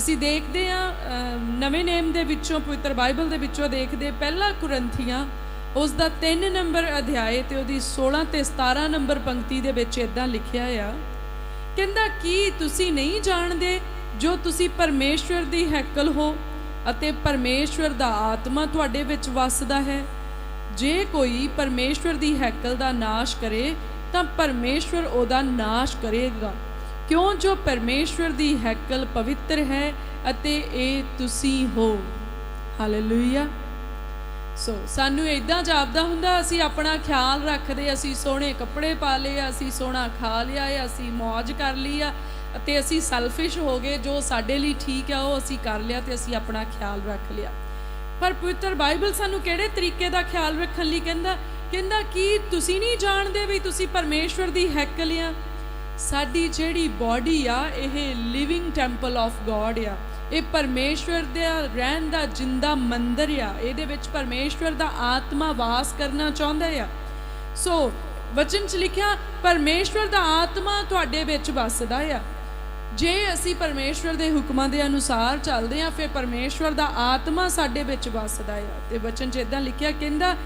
ਅਸੀਂ ਦੇਖਦੇ ਹਾਂ ਨਵੇਂ ਨੇਮ ਦੇ ਵਿੱਚੋਂ, ਪਵਿੱਤਰ ਬਾਈਬਲ ਦੇ ਵਿੱਚੋਂ ਦੇਖਦੇ ਪਹਿਲਾ ਕੁਰੰਥੀਆਂ ਉਸ ਦਾ 3 ਨੰਬਰ ਅਧਿਆਏ ਤੇ ਉਹਦੀ 16 ਤੇ 17 ਨੰਬਰ ਪੰਕਤੀ ਦੇ ਵਿੱਚ ਇਦਾਂ ਲਿਖਿਆ ਆ, ਕਹਿੰਦਾ, ਕੀ ਤੁਸੀਂ ਨਹੀਂ ਜਾਣਦੇ ਜੋ ਤੁਸੀਂ ਪਰਮੇਸ਼ਵਰ ਦੀ ਹੈਕਲ ਹੋ ਅਤੇ ਪਰਮੇਸ਼ਵਰ ਦਾ ਆਤਮਾ ਤੁਹਾਡੇ ਵਿੱਚ ਵੱਸਦਾ ਹੈ? ਜੇ ਕੋਈ ਪਰਮੇਸ਼ਵਰ ਦੀ ਹੈਕਲ ਦਾ ਨਾਸ਼ ਕਰੇ, ਤਾਂ ਪਰਮੇਸ਼ਵਰ ਉਹਦਾ ਨਾਸ਼ ਕਰੇਗਾ। ਕਿਉਂ ਜੋ ਪਰਮੇਸ਼ਵਰ ਦੀ ਹੈਕਲ ਪਵਿੱਤਰ ਹੈ ਅਤੇ ਇਹ ਤੁਸੀਂ ਹੋ? ਹਾਲੇਲੂਇਆ ਸੋ ਸਾਨੂੰ ਇਦਾਂ ਜਾਪਦਾ ਹੁੰਦਾ, ਅਸੀਂ ਆਪਣਾ ਖਿਆਲ ਰੱਖਦੇ, ਅਸੀਂ ਸੋਹਣੇ ਕੱਪੜੇ ਪਾ ਲਏ, ਅਸੀਂ ਸੋਹਣਾ ਖਾ ਲਿਆ, ਅਸੀਂ ਮौज ਕਰ ਲਈ ਆ, ਅਤੇ ਅਸੀਂ ਸੈਲਫਿਸ਼ ਹੋ ਗਏ, ਜੋ ਸਾਡੇ ਲਈ ਠੀਕ ਆ, ਉਹ ਅਸੀਂ ਕਰ ਲਿਆ ਤੇ ਅਸੀਂ ਆਪਣਾ ਖਿਆਲ ਰੱਖ ਲਿਆ। ਪਰ ਪਵਿੱਤਰ ਬਾਈਬਲ ਸਾਨੂੰ ਕਿਹੜੇ ਤਰੀਕੇ ਦਾ ਖਿਆਲ ਰੱਖਣ ਲਈ ਕਹਿੰਦਾ? ਕਹਿੰਦਾ ਕਿ ਤੁਸੀਂ ਨਹੀਂ ਜਾਣਦੇ ਵੀ ਤੁਸੀਂ ਪਰਮੇਸ਼ਵਰ ਦੀ ਹੈਕਲ ਆ? ਸਾਡੀ ਜਿਹੜੀ ਬਾਡੀ ਆ, ਇਹ ਲਿਵਿੰਗ ਟੈਂਪਲ ਆਫ ਗੋਡ ਆ। ਇਹ ਪਰਮੇਸ਼ਵਰ ਦਾ ਰਹਿਣ ਦਾ ਜਿੰਦਾ ਮੰਦਰ ਆ। ਇਹਦੇ ਵਿੱਚ ਪਰਮੇਸ਼ਵਰ ਦਾ ਆਤਮਾ ਵਾਸ ਕਰਨਾ ਚਾਹੁੰਦਾ ਆ। ਸੋ ਵਚਨ ਚ ਲਿਖਿਆ, ਪਰਮੇਸ਼ਵਰ ਦਾ ਆਤਮਾ ਤੁਹਾਡੇ ਵਿੱਚ ਵੱਸਦਾ ਆ। ਜੇ ਅਸੀਂ ਪਰਮੇਸ਼ਵਰ ਦੇ ਹੁਕਮਾਂ ਦੇ ਅਨੁਸਾਰ ਚੱਲਦੇ ਹਾਂ ਫਿਰ ਪਰਮੇਸ਼ਵਰ ਦਾ ਆਤਮਾ ਸਾਡੇ ਵਿੱਚ ਵੱਸਦਾ ਆ। ਤੇ ਵਚਨ 'ਚ ਇਦਾਂ ਲਿਖਿਆ, ਕਹਿੰਦਾ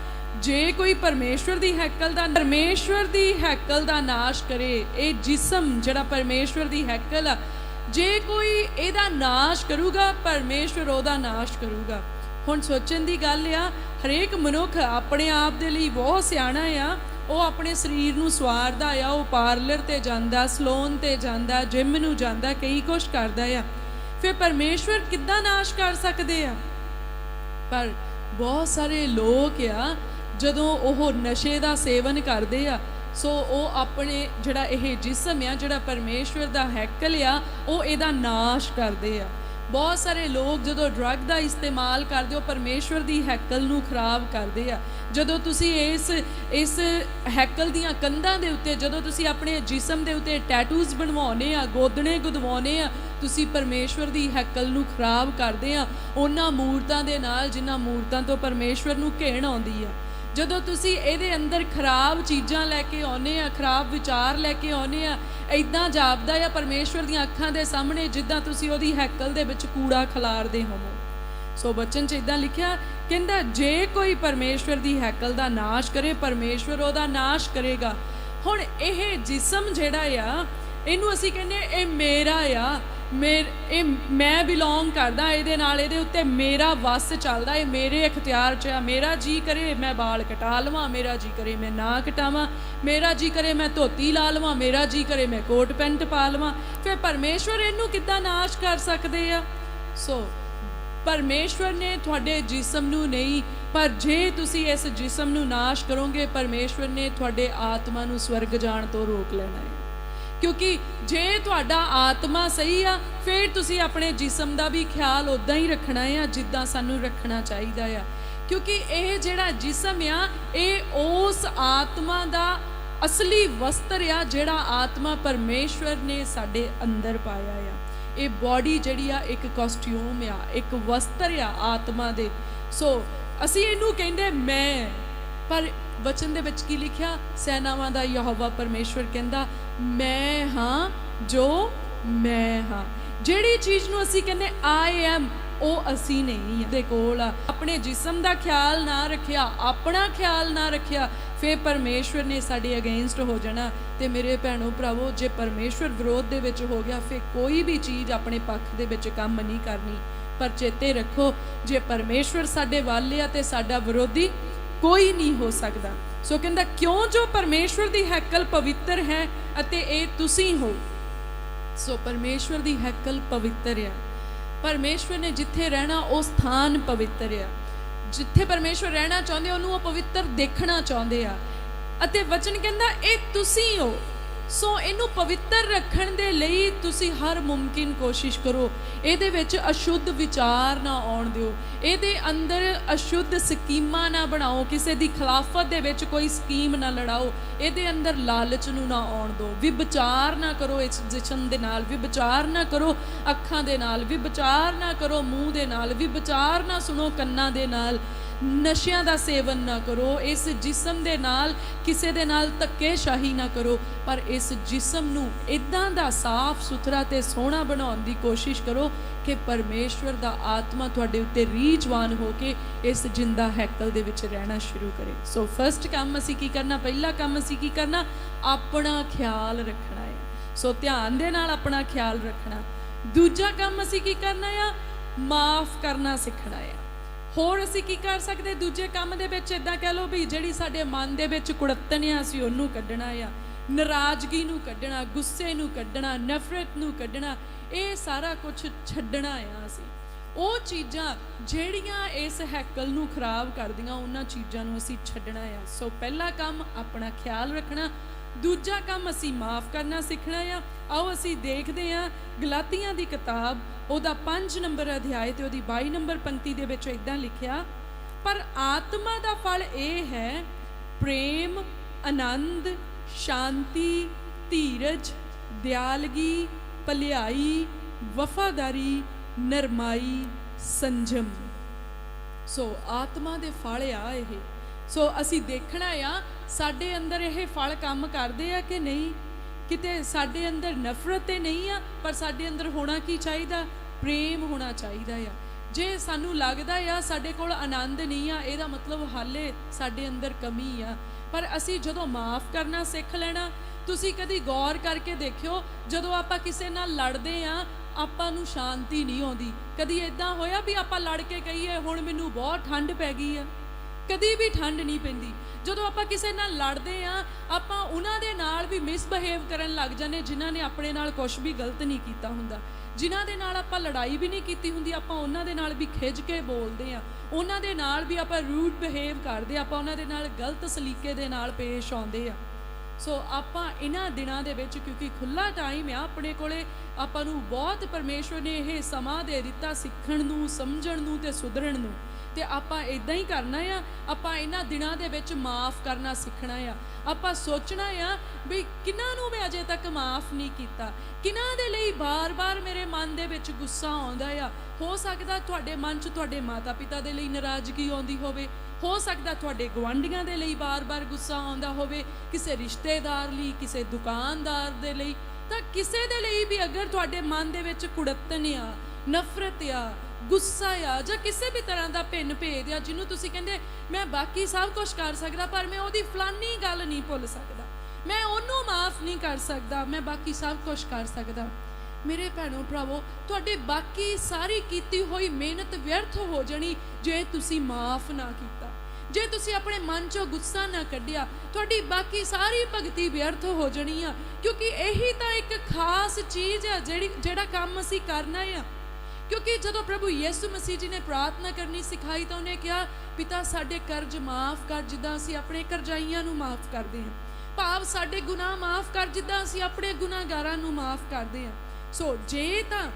ਜੇ ਕੋਈ ਪਰਮੇਸ਼ਵਰ ਦੀ ਹੈਕਲ ਦਾ ਪਰਮੇਸ਼ਵਰ ਦੀ ਹੈਕਲ ਦਾ ਨਾਸ਼ ਕਰੇ, ਇਹ ਜਿਸਮ ਜਿਹੜਾ ਪਰਮੇਸ਼ਵਰ ਦੀ ਹੈਕਲ ਆ, ਜੇ ਕੋਈ ਇਹਦਾ ਨਾਸ਼ ਕਰੂਗਾ, ਪਰਮੇਸ਼ਵਰ ਉਹਦਾ ਨਾਸ਼ ਕਰੂਗਾ। ਹੁਣ ਸੋਚਣ ਦੀ ਗੱਲ ਆ, ਹਰੇਕ ਮਨੁੱਖ ਆਪਣੇ ਆਪ ਦੇ ਲਈ ਬਹੁਤ ਸਿਆਣਾ ਆ, ਉਹ ਆਪਣੇ ਸਰੀਰ ਨੂੰ ਸਵਾਰਦਾ ਆ, ਉਹ ਪਾਰਲਰ ਤੇ ਜਾਂਦਾ, ਸਲੋਨ ਤੇ ਜਾਂਦਾ, ਜਿਮ ਨੂੰ ਜਾਂਦਾ, ਕਈ ਕੁਝ ਕਰਦਾ ਆ। ਫਿਰ ਪਰਮੇਸ਼ਵਰ ਕਿੱਦਾਂ ਨਾਸ਼ ਕਰ ਸਕਦੇ ਆ? ਪਰ ਬਹੁਤ ਸਾਰੇ ਲੋਕ ਆ ਜਦੋਂ ਉਹ ਨਸ਼ੇ ਦਾ ਸੇਵਨ ਕਰਦੇ ਆ, ਸੋ ਉਹ ਆਪਣੇ ਜਿਹੜਾ ਇਹ ਜਿਸਮ ਆ, ਜਿਹੜਾ ਪਰਮੇਸ਼ਵਰ ਦਾ ਹੈਕਲ ਆ, ਉਹ ਇਹਦਾ ਨਾਸ਼ ਕਰਦੇ ਆ। ਬਹੁਤ ਸਾਰੇ ਲੋਕ ਜਦੋਂ ਡਰੱਗ ਦਾ ਇਸਤੇਮਾਲ ਕਰਦੇ ਹੋ ਪਰਮੇਸ਼ਵਰ ਦੀ ਹੈਕਲ ਨੂੰ ਖਰਾਬ ਕਰਦੇ ਆ। ਜਦੋਂ ਤੁਸੀਂ ਇਸ ਇਸ ਹੈਕਲ ਦੀਆਂ ਕੰਧਾਂ ਦੇ ਉੱਤੇ, ਜਦੋਂ ਤੁਸੀਂ ਆਪਣੇ ਜਿਸਮ ਦੇ ਉੱਤੇ ਟੈਟੂਜ਼ ਬਣਵਾਉਨੇ ਆ ਗੋਦਣੇ ਗੁਦਵਾਉਨੇ ਆ, ਤੁਸੀਂ ਪਰਮੇਸ਼ਵਰ ਦੀ ਹੈਕਲ ਨੂੰ ਖਰਾਬ ਕਰਦੇ ਆ। ਉਹਨਾਂ ਮੂਰਤਾਂ ਦੇ ਨਾਲ, ਜਿਨ੍ਹਾਂ ਮੂਰਤਾਂ ਤੋਂ ਪਰਮੇਸ਼ਵਰ ਨੂੰ ਘੇਣ ਆਉਂਦੀ ਆ। ਜਦੋਂ ਤੁਸੀਂ ਇਹਦੇ ਅੰਦਰ ਖਰਾਬ ਚੀਜ਼ਾਂ ਲੈ ਕੇ ਆਉਨੇ ਆ ਖਰਾਬ ਵਿਚਾਰ ਲੈ ਕੇ ਆਉਨੇ ਆ ਐਦਾਂ ਜਾਪਦਾ ਆ ਪਰਮੇਸ਼ਵਰ ਦੀਆਂ ਅੱਖਾਂ ਦੇ ਸਾਹਮਣੇ ਜਿੱਦਾਂ ਤੁਸੀਂ ਉਹਦੀ ਹੈਕਲ ਦੇ ਵਿੱਚ ਕੂੜਾ ਖਲਾਰਦੇ ਹੋਵੋ। ਸੋ ਬਚਨ ਚ ਇਦਾਂ ਲਿਖਿਆ ਕਹਿੰਦਾ ਜੇ ਕੋਈ ਪਰਮੇਸ਼ਵਰ ਦੀ ਹੈਕਲ ਦਾ ਨਾਸ਼ ਕਰੇ ਪਰਮੇਸ਼ਵਰ ਉਹਦਾ ਨਾਸ਼ ਕਰੇਗਾ। ਹੁਣ ਇਹ ਜਿਸਮ ਜਿਹੜਾ ਆ ਇਹਨੂੰ ਅਸੀਂ ਕਹਿੰਦੇ ਹਾਂ, ਇਹ ਮੇਰਾ ਆ। ਮੇਰ ਇਹ ਮੈਂ ਬਿਲੋਂਗ ਕਰਦਾ, ਇਹਦੇ ਨਾਲ ਇਹਦੇ ਉੱਤੇ ਮੇਰਾ ਵਸ ਚੱਲਦਾ, ਇਹ ਮੇਰੇ ਇਖਤਿਆਰ 'ਚ ਆ। ਮੇਰਾ ਜੀ ਕਰੇ ਮੈਂ ਵਾਲ ਕਟਾ ਲਵਾਂ, ਮੇਰਾ ਜੀ ਕਰੇ ਮੈਂ ਨਾ ਕਟਾਵਾਂ, ਮੇਰਾ ਜੀ ਕਰੇ ਮੈਂ ਧੋਤੀ ਲਾ ਲਵਾਂ, ਮੇਰਾ ਜੀ ਕਰੇ ਮੈਂ ਕੋਟ ਪੈਂਟ ਪਾ ਲਵਾਂ। ਫਿਰ ਪਰਮੇਸ਼ਵਰ ਇਹਨੂੰ ਕਿੱਦਾਂ ਨਾਸ਼ ਕਰ ਸਕਦੇ ਆ? ਸੋ, ਪਰਮੇਸ਼ਵਰ ਨੇ ਤੁਹਾਡੇ ਜਿਸਮ ਨੂੰ ਨਹੀਂ, ਪਰ ਜੇ ਤੁਸੀਂ ਇਸ ਜਿਸਮ ਨੂੰ ਨਾਸ਼ ਕਰੋਗੇ, ਪਰਮੇਸ਼ਵਰ ਨੇ ਤੁਹਾਡੇ ਆਤਮਾ ਨੂੰ ਸਵਰਗ ਜਾਣ ਤੋਂ ਰੋਕ ਲੈਣਾ ਹੈ। ਕਿਉਂਕਿ ਜੇ ਤੁਹਾਡਾ ਆਤਮਾ ਸਹੀ ਆ, ਫਿਰ ਤੁਸੀਂ ਆਪਣੇ ਜਿਸਮ ਦਾ ਵੀ ਖਿਆਲ ਉਦਾਂ ਹੀ ਰੱਖਣਾ ਆ, ਜਿੱਦਾਂ ਸਾਨੂੰ ਰੱਖਣਾ ਚਾਹੀਦਾ ਆ। ਕਿਉਂਕਿ ਇਹ ਜਿਹੜਾ ਜਿਸਮ ਆ, ਇਹ ਉਸ ਆਤਮਾ ਦਾ ਅਸਲੀ ਵਸਤਰ ਆ, ਜਿਹੜਾ ਆਤਮਾ ਪਰਮੇਸ਼ਵਰ ਨੇ ਸਾਡੇ ਅੰਦਰ ਪਾਇਆ ਆ। ਇਹ ਬਾਡੀ ਜਿਹੜੀ ਆ, ਇੱਕ ਕਾਸਟਿਊਮ ਆ, ਇੱਕ ਵਸਤਰ ਆ ਆਤਮਾ ਦੇ। ਸੋ ਅਸੀਂ ਇਹਨੂੰ ਕਹਿੰਦੇ ਮੈਂ। ਪਰ ਵਚਨ ਦੇ ਵਿੱਚ ਕੀ ਲਿਖਿਆ? ਸੈਨਾਵਾਂ ਦਾ ਯਹੋਵਾ ਪਰਮੇਸ਼ਵਰ ਕਹਿੰਦਾ, ਮੈਂ ਹਾਂ, ਜੋ ਮੈਂ ਹਾਂ। ਜਿਹੜੀ ਚੀਜ਼ ਨੂੰ ਅਸੀਂ ਕਹਿੰਦੇ ਆਈ ਐਮ ਉਹ ਅਸੀਂ ਨਹੀਂ ਦੇ ਕੋਲ ਆ। ਆਪਣੇ ਜਿਸਮ ਦਾ ਖਿਆਲ ਨਾ ਰੱਖਿਆ, ਆਪਣਾ ਖਿਆਲ ਨਾ ਰੱਖਿਆ ਫੇ ਪਰਮੇਸ਼ਵਰ ਨੇ ਸਾਡੇ ਅਗੇਂਸਟ ਹੋ ਜਾਣਾ। ਤੇ ਮੇਰੇ ਭੈਣੋ ਭਰਾਵੋ, ਜੇ ਪਰਮੇਸ਼ਵਰ ਵਿਰੋਧ ਦੇ ਵਿੱਚ ਹੋ ਗਿਆ ਫੇ ਕੋਈ ਵੀ ਚੀਜ਼ ਆਪਣੇ ਪੱਖ ਦੇ ਵਿੱਚ ਕੰਮ ਨਹੀਂ ਕਰਨੀ। ਪਰ ਚੇਤੇ ਰੱਖੋ, ਜੇ ਪਰਮੇਸ਼ਵਰ ਸਾਡੇ ਵੱਲ ਆ ਤੇ ਸਾਡਾ ਵਿਰੋਧੀ ਕੋਈ ਨਹੀਂ ਹੋ ਸਕਦਾ। ਸੋ ਕਹਿੰਦਾ, ਕਿਉਂ ਜੋ ਪਰਮੇਸ਼ਵਰ ਦੀ ਹੈਕਲ ਪਵਿੱਤਰ ਹੈ ਅਤੇ ਇਹ ਤੁਸੀਂ ਹੋ? ਸੋ ਪਰਮੇਸ਼ਵਰ ਦੀ ਹੈਕਲ ਪਵਿੱਤਰ ਆ। ਪਰਮੇਸ਼ਵਰ ਨੇ ਜਿੱਥੇ ਰਹਿਣਾ, ਉਹ ਸਥਾਨ ਪਵਿੱਤਰ ਆ। ਜਿੱਥੇ ਪਰਮੇਸ਼ਵਰ ਰਹਿਣਾ ਚਾਹੁੰਦੇ, ਉਹਨੂੰ ਉਹ ਪਵਿੱਤਰ ਦੇਖਣਾ ਚਾਹੁੰਦੇ ਆ। ਅਤੇ ਵਚਨ ਕਹਿੰਦਾ, ਇਹ ਤੁਸੀਂ ਹੋ। ਸੋ ਇਹਨੂੰ ਪਵਿੱਤਰ ਰੱਖਣ ਦੇ ਲਈ ਤੁਸੀਂ ਹਰ ਮੁਮਕਿਨ ਕੋਸ਼ਿਸ਼ ਕਰੋ। ਇਹਦੇ ਵਿੱਚ ਅਸ਼ੁੱਧ ਵਿਚਾਰ ਨਾ ਆਉਣ ਦਿਓ। ਇਹਦੇ ਅੰਦਰ ਅਸ਼ੁੱਧ ਸਕੀਮਾਂ ਨਾ ਬਣਾਓ। ਕਿਸੇ ਦੀ ਖਿਲਾਫਤ ਦੇ ਵਿੱਚ ਕੋਈ ਸਕੀਮ ਨਾ ਲੜਾਓ। ਇਹਦੇ ਅੰਦਰ ਲਾਲਚ ਨੂੰ ਨਾ ਆਉਣ ਦਿਓ। ਵਿਚਾਰ ਨਾ ਕਰੋ ਇਸ ਜਿਸਮ ਦੇ ਨਾਲ। ਵਿਚਾਰ ਨਾ ਕਰੋ ਅੱਖਾਂ ਦੇ ਨਾਲ। ਵਿਚਾਰ ਨਾ ਕਰੋ ਮੂੰਹ ਦੇ ਨਾਲ। ਵਿਚਾਰ ਨਾ ਸੁਣੋ ਕੰਨਾਂ ਦੇ ਨਾਲ। ਨਸ਼ਿਆਂ ਦਾ ਸੇਵਨ ਨਾ ਕਰੋ, ਇਸ ਜਿਸਮ ਦੇ ਨਾਲ ਕਿਸੇ ਦੇ ਨਾਲ ਧੱਕੇਸ਼ਾਹੀ ਨਾ ਕਰੋ, ਪਰ ਇਸ ਜਿਸਮ ਨੂੰ ਇਦਾਂ ਦਾ ਸਾਫ਼ ਸੁਥਰਾ ਤੇ ਸੋਹਣਾ ਬਣਾਉਣ ਦੀ ਕੋਸ਼ਿਸ਼ ਕਰੋ ਕਿ ਪਰਮੇਸ਼ਵਰ ਦਾ ਆਤਮਾ ਤੁਹਾਡੇ ਉੱਤੇ ਰੀਜਵਾਨ ਹੋ ਕੇ ਇਸ ਜਿੰਦਾ ਹੈਕਲ ਦੇ ਵਿੱਚ ਰਹਿਣਾ ਸ਼ੁਰੂ ਕਰੇ। ਸੋ ਫਰਸਟ ਕੰਮ ਅਸੀਂ ਕੀ ਕਰਨਾ? ਪਹਿਲਾ ਕੰਮ ਅਸੀਂ ਕੀ ਕਰਨਾ? ਆਪਣਾ ਖਿਆਲ ਰੱਖਣਾ ਹੈ। ਸੋ ਧਿਆਨ ਦੇ ਨਾਲ ਆਪਣਾ ਖਿਆਲ ਰੱਖਣਾ। ਦੂਜਾ ਕੰਮ ਅਸੀਂ ਕੀ ਕਰਨਾ ਆ? ਮਾਫ ਕਰਨਾ ਸਿੱਖਣਾ ਆ। ਹੋਰ ਅਸੀਂ ਕੀ ਕਰ ਸਕਦੇ? ਦੂਜੇ ਕੰਮ ਦੇ ਵਿੱਚ ਇਦਾਂ ਕਹਿ ਲਓ ਵੀ ਜਿਹੜੀ ਸਾਡੇ ਮਨ ਦੇ ਵਿੱਚ ਕੁੜੱਤਣ ਆ ਅਸੀਂ ਉਹਨੂੰ ਕੱਢਣਾ ਆ। ਨਾਰਾਜ਼ਗੀ ਨੂੰ ਕੱਢਣਾ, ਗੁੱਸੇ ਨੂੰ ਕੱਢਣਾ, ਨਫ਼ਰਤ ਨੂੰ ਕੱਢਣਾ, ਇਹ ਸਾਰਾ ਕੁਝ ਛੱਡਣਾ ਆ ਅਸੀਂ। ਉਹ ਚੀਜ਼ਾਂ ਜਿਹੜੀਆਂ ਇਸ ਹੈਕਲ ਨੂੰ ਖਰਾਬ ਕਰਦੀਆਂ, ਉਹਨਾਂ ਚੀਜ਼ਾਂ ਨੂੰ ਅਸੀਂ ਛੱਡਣਾ ਆ। ਸੋ ਪਹਿਲਾ ਕੰਮ ਆਪਣਾ ਖਿਆਲ ਰੱਖਣਾ ਦੂਜਾ ਕੰਮ ਅਸੀਂ ਮਾਫ ਕਰਨਾ ਸਿੱਖਣਾ ਆ। ਆਓ ਅਸੀਂ ਦੇਖਦੇ ਹਾਂ ਗਲਾਤੀਆਂ ਦੀ ਕਿਤਾਬ, ਉਹਦਾ 5 ਨੰਬਰ ਅਧਿਆਇ ਤੇ ਉਹਦੀ 22 ਨੰਬਰ ਪੰਕਤੀ ਦੇ ਵਿੱਚ ਇਦਾਂ ਲਿਖਿਆ, ਪਰ ਆਤਮਾ ਦਾ ਫਲ ਇਹ ਹੈ, ਪ੍ਰੇਮ, ਆਨੰਦ, ਸ਼ਾਂਤੀ, ਧੀਰਜ, ਦਿਆਲਗੀ, ਭਲਾਈ, ਵਫਾਦਾਰੀ, ਨਰਮਾਈ, ਸੰਜਮ। ਸੋ ਆਤਮਾ ਦੇ ਫਲ ਆ ਇਹ। ਸੋ ਅਸੀਂ ਦੇਖਣਾ ਆ, ਸਾਡੇ ਅੰਦਰ ਇਹ ਫਲ ਕੰਮ ਕਰਦੇ ਆ ਕਿ ਨਹੀਂ? ਕਿਤੇ ਸਾਡੇ ਅੰਦਰ ਨਫ਼ਰਤ ਤੇ ਨਹੀਂ ਆ, ਪਰ ਸਾਡੇ ਅੰਦਰ ਹੋਣਾ ਕੀ ਚਾਹੀਦਾ? ਪ੍ਰੇਮ ਹੋਣਾ ਚਾਹੀਦਾ ਆ। ਜੇ ਸਾਨੂੰ ਲੱਗਦਾ ਆ, ਸਾਡੇ ਕੋਲ ਆਨੰਦ ਨਹੀਂ ਆ, ਇਹਦਾ ਮਤਲਬ ਹਾਲੇ ਸਾਡੇ ਅੰਦਰ ਕਮੀ ਆ। ਪਰ ਅਸੀਂ ਜਦੋਂ ਮਾਫ ਕਰਨਾ ਸਿੱਖ ਲੈਣਾ, ਤੁਸੀਂ ਕਦੀ ਗੌਰ ਕਰਕੇ ਦੇਖਿਓ, ਜਦੋਂ ਆਪਾਂ ਕਿਸੇ ਨਾਲ ਲੜਦੇ ਆ, ਆਪਾਂ ਨੂੰ ਸ਼ਾਂਤੀ ਨਹੀਂ ਆਉਂਦੀ। ਕਦੀ ਇਦਾਂ ਹੋਇਆ ਵੀ ਆਪਾਂ ਲੜ ਕੇ ਕਹੀਏ, ਹੁਣ ਮੈਨੂੰ ਬਹੁਤ ਠੰਡ ਪੈ ਗਈ ਆ। ਕਦੀ ਵੀ ਠੰਡ ਨਹੀਂ ਪੈਂਦੀ। ਜਦੋਂ ਆਪਾਂ ਕਿਸੇ ਨਾਲ ਲੜਦੇ ਆ, ਆਪਾਂ ਉਹਨਾਂ ਦੇ ਨਾਲ ਵੀ ਮਿਸਬਿਹੇਵ ਕਰਨ ਲੱਗ ਜਾਂਦੇ ਜਿਨ੍ਹਾਂ ਨੇ ਆਪਣੇ ਨਾਲ ਕੁਝ ਵੀ ਗਲਤ ਨਹੀਂ ਕੀਤਾ ਹੁੰਦਾ। ਜਿਨ੍ਹਾਂ ਦੇ ਨਾਲ ਆਪਾਂ ਲੜਾਈ ਵੀ ਨਹੀਂ ਕੀਤੀ ਹੁੰਦੀ, ਆਪਾਂ ਉਹਨਾਂ ਦੇ ਨਾਲ ਵੀ ਖਿੱਚ ਕੇ ਬੋਲਦੇ ਆ। ਉਹਨਾਂ ਦੇ ਨਾਲ ਵੀ ਆਪਾਂ ਰੂਡ ਬਿਹੇਵ ਕਰਦੇ ਆਪਾਂ ਉਹਨਾਂ ਦੇ ਨਾਲ ਗਲਤ ਸਲੀਕੇ ਦੇ ਨਾਲ ਪੇਸ਼ ਆਉਂਦੇ ਆ। ਸੋ ਆਪਾਂ ਇਹਨਾਂ ਦਿਨਾਂ ਦੇ ਵਿੱਚ, ਕਿਉਂਕਿ ਖੁੱਲਾ ਟਾਈਮ ਆ ਆਪਣੇ ਕੋਲੇ, ਆਪਾਂ ਨੂੰ ਬਹੁਤ ਪਰਮੇਸ਼ਵਰ ਨੇ ਇਹ ਸਮਾਂ ਦੇ ਦਿੱਤਾ ਸਿੱਖਣ ਨੂੰ, ਸਮਝਣ ਨੂੰ ਤੇ ਸੁਧਰਨ ਨੂੰ। ਤੇ ਆਪਾਂ ਇਦਾਂ ਹੀ ਕਰਨਾ ਆ, ਆਪਾਂ ਇਹਨਾਂ ਦਿਨਾਂ ਦੇ ਵਿੱਚ ਮਾਫ ਕਰਨਾ ਸਿੱਖਣਾ ਆ। ਆਪਾਂ ਸੋਚਣਾ ਆ ਵੀ ਕਿਹਨਾਂ ਨੂੰ ਮੈਂ ਅਜੇ ਤੱਕ ਮਾਫ ਨਹੀਂ ਕੀਤਾ ਕਿਹਨਾਂ ਦੇ ਲਈ ਬਾਰ-ਬਾਰ ਮੇਰੇ ਮਨ ਦੇ ਵਿੱਚ ਗੁੱਸਾ ਆਉਂਦਾ ਆ। ਹੋ ਸਕਦਾ ਤੁਹਾਡੇ ਮਨ 'ਚ ਤੁਹਾਡੇ ਮਾਤਾ-ਪਿਤਾ ਦੇ ਲਈ ਨਾਰਾਜ਼ਗੀ ਆਉਂਦੀ ਹੋਵੇ, ਹੋ ਸਕਦਾ ਤੁਹਾਡੇ ਗਵਾਂਢੀਆਂ ਦੇ ਲਈ ਬਾਰ-ਬਾਰ ਗੁੱਸਾ ਆਉਂਦਾ ਹੋਵੇ, ਕਿਸੇ ਰਿਸ਼ਤੇਦਾਰ ਲਈ, ਕਿਸੇ ਦੁਕਾਨਦਾਰ ਦੇ ਲਈ। ਤਾਂ ਕਿਸੇ ਦੇ ਲਈ ਵੀ ਅਗਰ ਤੁਹਾਡੇ ਮਨ ਦੇ ਵਿੱਚ ਕੁੜੱਤਨ ਆ, ਨਫ਼ਰਤ ਆ ਗੁੱਸਾ ਆ ਜਾਂ ਕਿਸੇ ਵੀ ਤਰ੍ਹਾਂ ਦਾ ਭਿੰਨ ਭੇਦ ਆ, ਜਿਹਨੂੰ ਤੁਸੀਂ ਕਹਿੰਦੇ, ਮੈਂ ਬਾਕੀ ਸਭ ਕੁਝ ਕਰ ਸਕਦਾ, ਪਰ ਮੈਂ ਉਹਦੀ ਫਲਾਨੀ ਗੱਲ ਨਹੀਂ ਭੁੱਲ ਸਕਦਾ। ਮੈਂ ਉਹਨੂੰ ਮਾਫ ਨਹੀਂ ਕਰ ਸਕਦਾ, ਮੈਂ ਬਾਕੀ ਸਭ ਕੁਝ ਕਰ ਸਕਦਾ। ਮੇਰੇ ਭੈਣੋ ਭਰਾਵੋ, ਤੁਹਾਡੇ ਬਾਕੀ ਸਾਰੀ ਕੀਤੀ ਹੋਈ ਮਿਹਨਤ ਵਿਅਰਥ ਹੋ ਜਾਣੀ ਜੇ ਤੁਸੀਂ ਮਾਫ ਨਾ ਕੀਤਾ। ਜੇ ਤੁਸੀਂ ਆਪਣੇ ਮਨ ਚੋਂ ਗੁੱਸਾ ਨਾ ਕੱਢਿਆ, ਤੁਹਾਡੀ ਬਾਕੀ ਸਾਰੀ ਭਗਤੀ ਵਿਅਰਥ ਹੋ ਜਾਣੀ ਆ। ਕਿਉਂਕਿ ਇਹੀ ਤਾਂ ਇੱਕ ਖਾਸ ਚੀਜ਼ ਆ ਜਿਹੜੀ ਜਿਹੜਾ ਕੰਮ ਅਸੀਂ ਕਰਨਾ ਆ। ਕਿਉਂਕਿ ਜਦੋਂ ਪ੍ਰਭੂ ਯਿਸੂ ਮਸੀਹ ਜੀ ਨੇ ਪ੍ਰਾਰਥਨਾ ਕਰਨੀ ਸਿਖਾਈ ਤਾਂ ਉਹਨੇ ਕਿਹਾ, ਪਿਤਾ, ਸਾਡੇ ਕਰਜ਼ ਮਾਫ ਕਰ, ਜਿੱਦਾਂ ਅਸੀਂ ਆਪਣੇ ਕਰਜ਼ਾਈਆਂ ਨੂੰ ਮਾਫ ਕਰਦੇ ਹਾਂ। ਭਾਵ, ਸਾਡੇ ਗੁਨਾਹ ਮਾਫ ਕਰ, ਜਿੱਦਾਂ ਅਸੀਂ ਆਪਣੇ ਗੁਨਾਹਗਾਰਾਂ ਨੂੰ ਮਾਫ ਕਰਦੇ ਹਾਂ। ਸੋ ਜੇ ਤਾਂ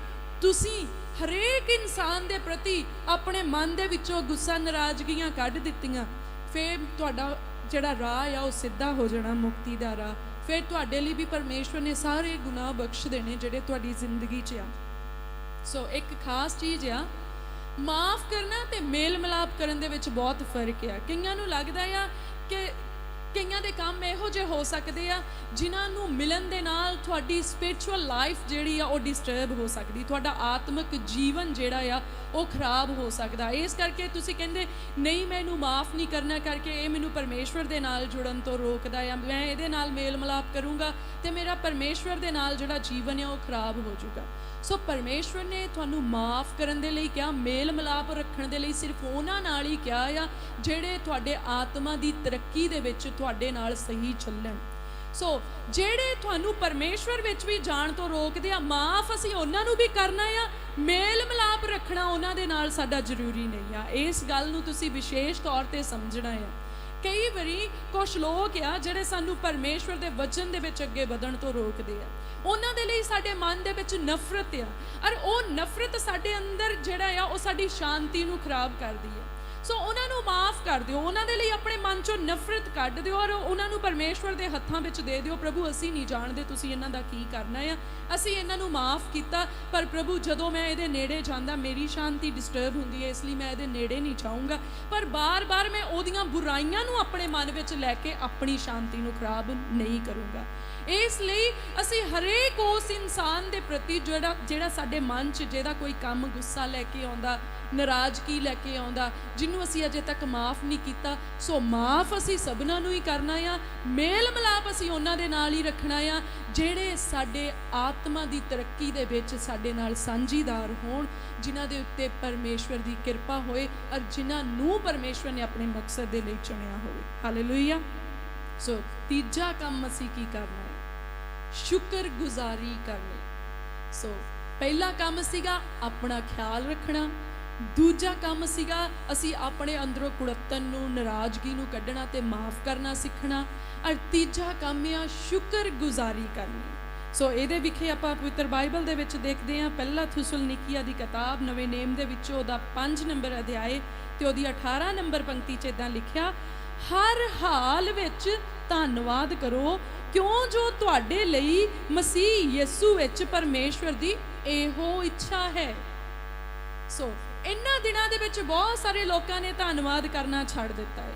ਤੁਸੀਂ ਹਰੇਕ ਇਨਸਾਨ ਦੇ ਪ੍ਰਤੀ ਆਪਣੇ ਮਨ ਦੇ ਵਿੱਚੋਂ ਗੁੱਸਾ, ਨਾਰਾਜ਼ਗੀਆਂ ਕੱਢ ਦਿੱਤੀਆਂ, ਫਿਰ ਤੁਹਾਡਾ ਜਿਹੜਾ ਰਾਹ ਆ, ਉਹ ਸਿੱਧਾ ਹੋ ਜਾਣਾ, ਮੁਕਤੀ ਦਾ ਰਾਹ। ਫਿਰ ਤੁਹਾਡੇ ਲਈ ਵੀ ਪਰਮੇਸ਼ਵਰ ਨੇ ਸਾਰੇ ਗੁਨਾਹ ਬਖਸ਼ ਦੇਣੇ ਜਿਹੜੇ ਤੁਹਾਡੀ ਜ਼ਿੰਦਗੀ 'ਚ ਆ। ਸੋ ਇੱਕ ਖਾਸ ਚੀਜ਼ ਆ, ਮਾਫ ਕਰਨਾ ਤੇ ਮੇਲ ਮਿਲਾਪ ਕਰਨ ਦੇ ਵਿੱਚ ਬਹੁਤ ਫ਼ਰਕ ਆ। ਕਈਆਂ ਨੂੰ ਲੱਗਦਾ ਆ ਕਿ ਕਈਆਂ ਦੇ ਕੰਮ ਇਹੋ ਜਿਹੇ ਹੋ ਸਕਦੇ ਆ, ਜਿਨ੍ਹਾਂ ਨੂੰ ਮਿਲਣ ਦੇ ਨਾਲ ਤੁਹਾਡੀ ਸਪਿਰਚੁਅਲ ਲਾਈਫ ਜਿਹੜੀ ਆ ਉਹ ਡਿਸਟਰਬ ਹੋ ਸਕਦੀ, ਤੁਹਾਡਾ ਆਤਮਿਕ ਜੀਵਨ ਜਿਹੜਾ ਆ ਉਹ ਖਰਾਬ ਹੋ ਸਕਦਾ। ਇਸ ਕਰਕੇ ਤੁਸੀਂ ਕਹਿੰਦੇ, ਨਹੀਂ, ਮੈਨੂੰ ਮਾਫ ਨਹੀਂ ਕਰਨਾ ਕਰਕੇ ਇਹ ਮੈਨੂੰ ਪਰਮੇਸ਼ਵਰ ਦੇ ਨਾਲ ਜੁੜਨ ਤੋਂ ਰੋਕਦਾ ਆ। ਮੈਂ ਇਹਦੇ ਨਾਲ ਮੇਲ ਮਿਲਾਪ ਕਰੂੰਗਾ ਤੇ ਮੇਰਾ ਪਰਮੇਸ਼ਵਰ ਦੇ ਨਾਲ ਜਿਹੜਾ ਜੀਵਨ ਆ ਉਹ ਖਰਾਬ ਹੋ ਜਾਊਗਾ। ਸੋ ਪਰਮੇਸ਼ਵਰ ਨੇ ਤੁਹਾਨੂੰ ਮਾਫ ਕਰਨ ਦੇ ਲਈ ਕਿਹਾ, ਮੇਲ ਮਿਲਾਪ ਰੱਖਣ ਦੇ ਲਈ ਸਿਰਫ ਉਹਨਾਂ ਨਾਲ ਹੀ ਕਿਹਾ ਆ, ਜਿਹੜੇ ਤੁਹਾਡੇ ਆਤਮਾ ਦੀ ਤਰੱਕੀ ਦੇ ਵਿੱਚ ਤੁਹਾਡੇ ਨਾਲ ਸਹੀ ਚੱਲਣ। ਸੋ ਜਿਹੜੇ ਤੁਹਾਨੂੰ ਪਰਮੇਸ਼ਵਰ ਵਿੱਚ ਵੀ ਜਾਣ ਤੋਂ ਰੋਕਦੇ ਆ, ਮਾਫ ਅਸੀਂ ਉਹਨਾਂ ਨੂੰ ਵੀ ਕਰਨਾ ਆ, ਮੇਲ ਮਿਲਾਪ ਰੱਖਣਾ ਉਹਨਾਂ ਦੇ ਨਾਲ ਸਾਡਾ ਜ਼ਰੂਰੀ ਨਹੀਂ ਆ। ਇਸ ਗੱਲ ਨੂੰ ਤੁਸੀਂ ਵਿਸ਼ੇਸ਼ ਤੌਰ ਤੇ ਸਮਝਣਾ ਆ। ਕਈ ਵਾਰੀ ਕੁਝ ਲੋਕ ਆ ਜਿਹੜੇ ਸਾਨੂੰ ਪਰਮੇਸ਼ਵਰ ਦੇ ਵਚਨ ਦੇ ਵਿੱਚ ਅੱਗੇ ਵਧਣ ਤੋਂ ਰੋਕਦੇ ਆ। ਉਹਨਾਂ ਦੇ ਲਈ ਸਾਡੇ ਮਨ ਦੇ ਵਿੱਚ ਨਫ਼ਰਤ ਆ। ਔਰ ਉਹ ਨਫ਼ਰਤ ਸਾਡੇ ਅੰਦਰ ਜਿਹੜਾ ਆ, ਉਹ ਸਾਡੀ ਸ਼ਾਂਤੀ ਨੂੰ ਖਰਾਬ ਕਰਦੀ ਹੈ ਸੋ ਉਹਨਾਂ ਨੂੰ ਮਾਫ ਕਰ ਦਿਓ। ਉਹਨਾਂ ਦੇ ਲਈ ਆਪਣੇ ਮਨ ਚੋਂ ਨਫ਼ਰਤ ਕੱਢ ਦਿਓ ਔਰ ਉਹਨਾਂ ਨੂੰ ਪਰਮੇਸ਼ਵਰ ਦੇ ਹੱਥਾਂ ਵਿੱਚ ਦੇ ਦਿਓ। ਪ੍ਰਭੂ, ਅਸੀਂ ਨਹੀਂ ਜਾਣਦੇ ਤੁਸੀਂ ਇਹਨਾਂ ਦਾ ਕੀ ਕਰਨਾ ਆ। ਅਸੀਂ ਇਹਨਾਂ ਨੂੰ ਮਾਫ ਕੀਤਾ, ਪਰ ਪ੍ਰਭੂ, ਜਦੋਂ ਮੈਂ ਇਹਦੇ ਨੇੜੇ ਜਾਂਦਾ, ਮੇਰੀ ਸ਼ਾਂਤੀ ਡਿਸਟਰਬ ਹੁੰਦੀ ਹੈ, ਇਸ ਲਈ ਮੈਂ ਇਹਦੇ ਨੇੜੇ ਨਹੀਂ ਜਾਊਂਗਾ। ਪਰ ਬਾਰ-ਬਾਰ ਮੈਂ ਉਹਦੀਆਂ ਬੁਰਾਈਆਂ ਨੂੰ ਆਪਣੇ ਮਨ ਵਿੱਚ ਲੈ ਕੇ ਆਪਣੀ ਸ਼ਾਂਤੀ ਨੂੰ ਖਰਾਬ ਨਹੀਂ ਕਰੂੰਗਾ। ਇਸ ਲਈ ਅਸੀਂ ਹਰੇਕ ਉਸ ਇਨਸਾਨ ਦੇ ਪ੍ਰਤੀ ਜਿਹੜਾ ਜਿਹੜਾ ਸਾਡੇ ਮਨ 'ਚ ਜਿਹਦਾ ਕੋਈ ਕੰਮ ਗੁੱਸਾ ਲੈ ਕੇ ਆਉਂਦਾ, ਨਾਰਾਜ਼ਗੀ ਲੈ ਕੇ ਆਉਂਦਾ, ਜਿਹਨੂੰ ਅਸੀਂ ਅਜੇ ਤੱਕ ਮਾਫ ਨਹੀਂ ਕੀਤਾ, ਸੋ ਮਾਫ ਅਸੀਂ ਸਭਨਾਂ ਨੂੰ ਹੀ ਕਰਨਾ ਆ ਮੇਲ ਮਿਲਾਪ ਅਸੀਂ ਉਹਨਾਂ ਦੇ ਨਾਲ ਹੀ ਰੱਖਣਾ ਆ, ਜਿਹੜੇ ਸਾਡੇ ਆਤਮਾ ਦੀ ਤਰੱਕੀ ਦੇ ਵਿੱਚ ਸਾਡੇ ਨਾਲ ਸਾਂਝੀਦਾਰ ਹੋਣ, ਜਿਨ੍ਹਾਂ ਦੇ ਉੱਤੇ ਪਰਮੇਸ਼ਵਰ ਦੀ ਕਿਰਪਾ ਹੋਏ ਔਰ ਜਿਨ੍ਹਾਂ ਨੂੰ ਪਰਮੇਸ਼ਵਰ ਨੇ ਆਪਣੇ ਮਕਸਦ ਦੇ ਲਈ ਚੁਣਿਆ ਹੋਵੇ। ਹਾਲੇਲੂਇਆ ਸੋ ਤੀਜਾ ਕੰਮ ਅਸੀਂ ਕੀ ਕਰਨਾ ਸ਼ੁਕਰਗੁਜ਼ਾਰੀ ਕਰਨੀ। ਸੋ ਪਹਿਲਾ ਕੰਮ ਸੀਗਾ ਆਪਣਾ ਖਿਆਲ ਰੱਖਣਾ। ਦੂਜਾ ਕੰਮ ਸੀਗਾ ਅਸੀਂ ਆਪਣੇ ਅੰਦਰੋਂ ਕੁੜੱਤਨ ਨੂੰ, ਨਾਰਾਜ਼ਗੀ ਨੂੰ ਕੱਢਣਾ ਤੇ ਮਾਫ ਕਰਨਾ ਸਿੱਖਣਾ। ਔਰ ਤੀਜਾ ਕੰਮ ਆ ਸ਼ੁਕਰਗੁਜ਼ਾਰੀ ਕਰਨੀ। ਸੋ ਇਹਦੇ ਵਿਖੇ ਆਪਾਂ ਪਵਿੱਤਰ ਬਾਈਬਲ ਦੇ ਵਿੱਚ ਦੇਖਦੇ ਹਾਂ। ਪਹਿਲਾ ਥੁਸਲਨਿਕੀਆ ਦੀ ਕਿਤਾਬ, ਨਵੇਂ ਨੇਮ ਦੇ ਵਿੱਚੋਂ ਉਹਦਾ 5 ਨੰਬਰ ਅਧਿਆਏ ਤੇ ਉਹਦੀ 18 ਨੰਬਰ ਪੰਕਤੀ 'ਚ ਇਦਾਂ ਲਿਖਿਆ, ਹਰ ਹਾਲ ਵਿੱਚ ਧੰਨਵਾਦ ਕਰੋ ਕਿਉਂ ਜੋ ਤੁਹਾਡੇ ਲਈ ਮਸੀਹ ਯਿਸੂ ਵਿੱਚ ਪਰਮੇਸ਼ਵਰ ਦੀ ਇਹੋ ਇੱਛਾ ਹੈ? ਸੋ ਇਹਨਾਂ ਦਿਨਾਂ ਦੇ ਵਿੱਚ ਬਹੁਤ ਸਾਰੇ ਲੋਕਾਂ ਨੇ ਧੰਨਵਾਦ ਕਰਨਾ ਛੱਡ ਦਿੱਤਾ ਹੈ।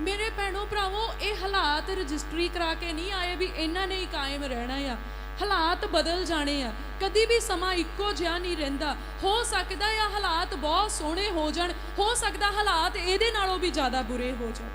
ਮੇਰੇ ਭੈਣੋ ਭਰਾਵੋ, ਇਹ ਹਾਲਾਤ ਰਜਿਸਟਰੀ ਕਰਾ ਕੇ ਨਹੀਂ ਆਏ ਵੀ ਇਹਨਾਂ ਨੇ ਹੀ ਕਾਇਮ ਰਹਿਣਾ ਆ। ਹਾਲਾਤ ਬਦਲ ਜਾਣੇ ਆ। ਕਦੀ ਵੀ ਸਮਾਂ ਇੱਕੋ ਜਿਹਾ ਨਹੀਂ ਰਹਿੰਦਾ। ਹੋ ਸਕਦਾ ਆ ਹਾਲਾਤ ਬਹੁਤ ਸੋਹਣੇ ਹੋ ਜਾਣ। ਹੋ ਸਕਦਾ ਹਾਲਾਤ ਇਹਦੇ ਨਾਲੋਂ ਵੀ ਜ਼ਿਆਦਾ ਬੁਰੇ ਹੋ ਜਾਣ।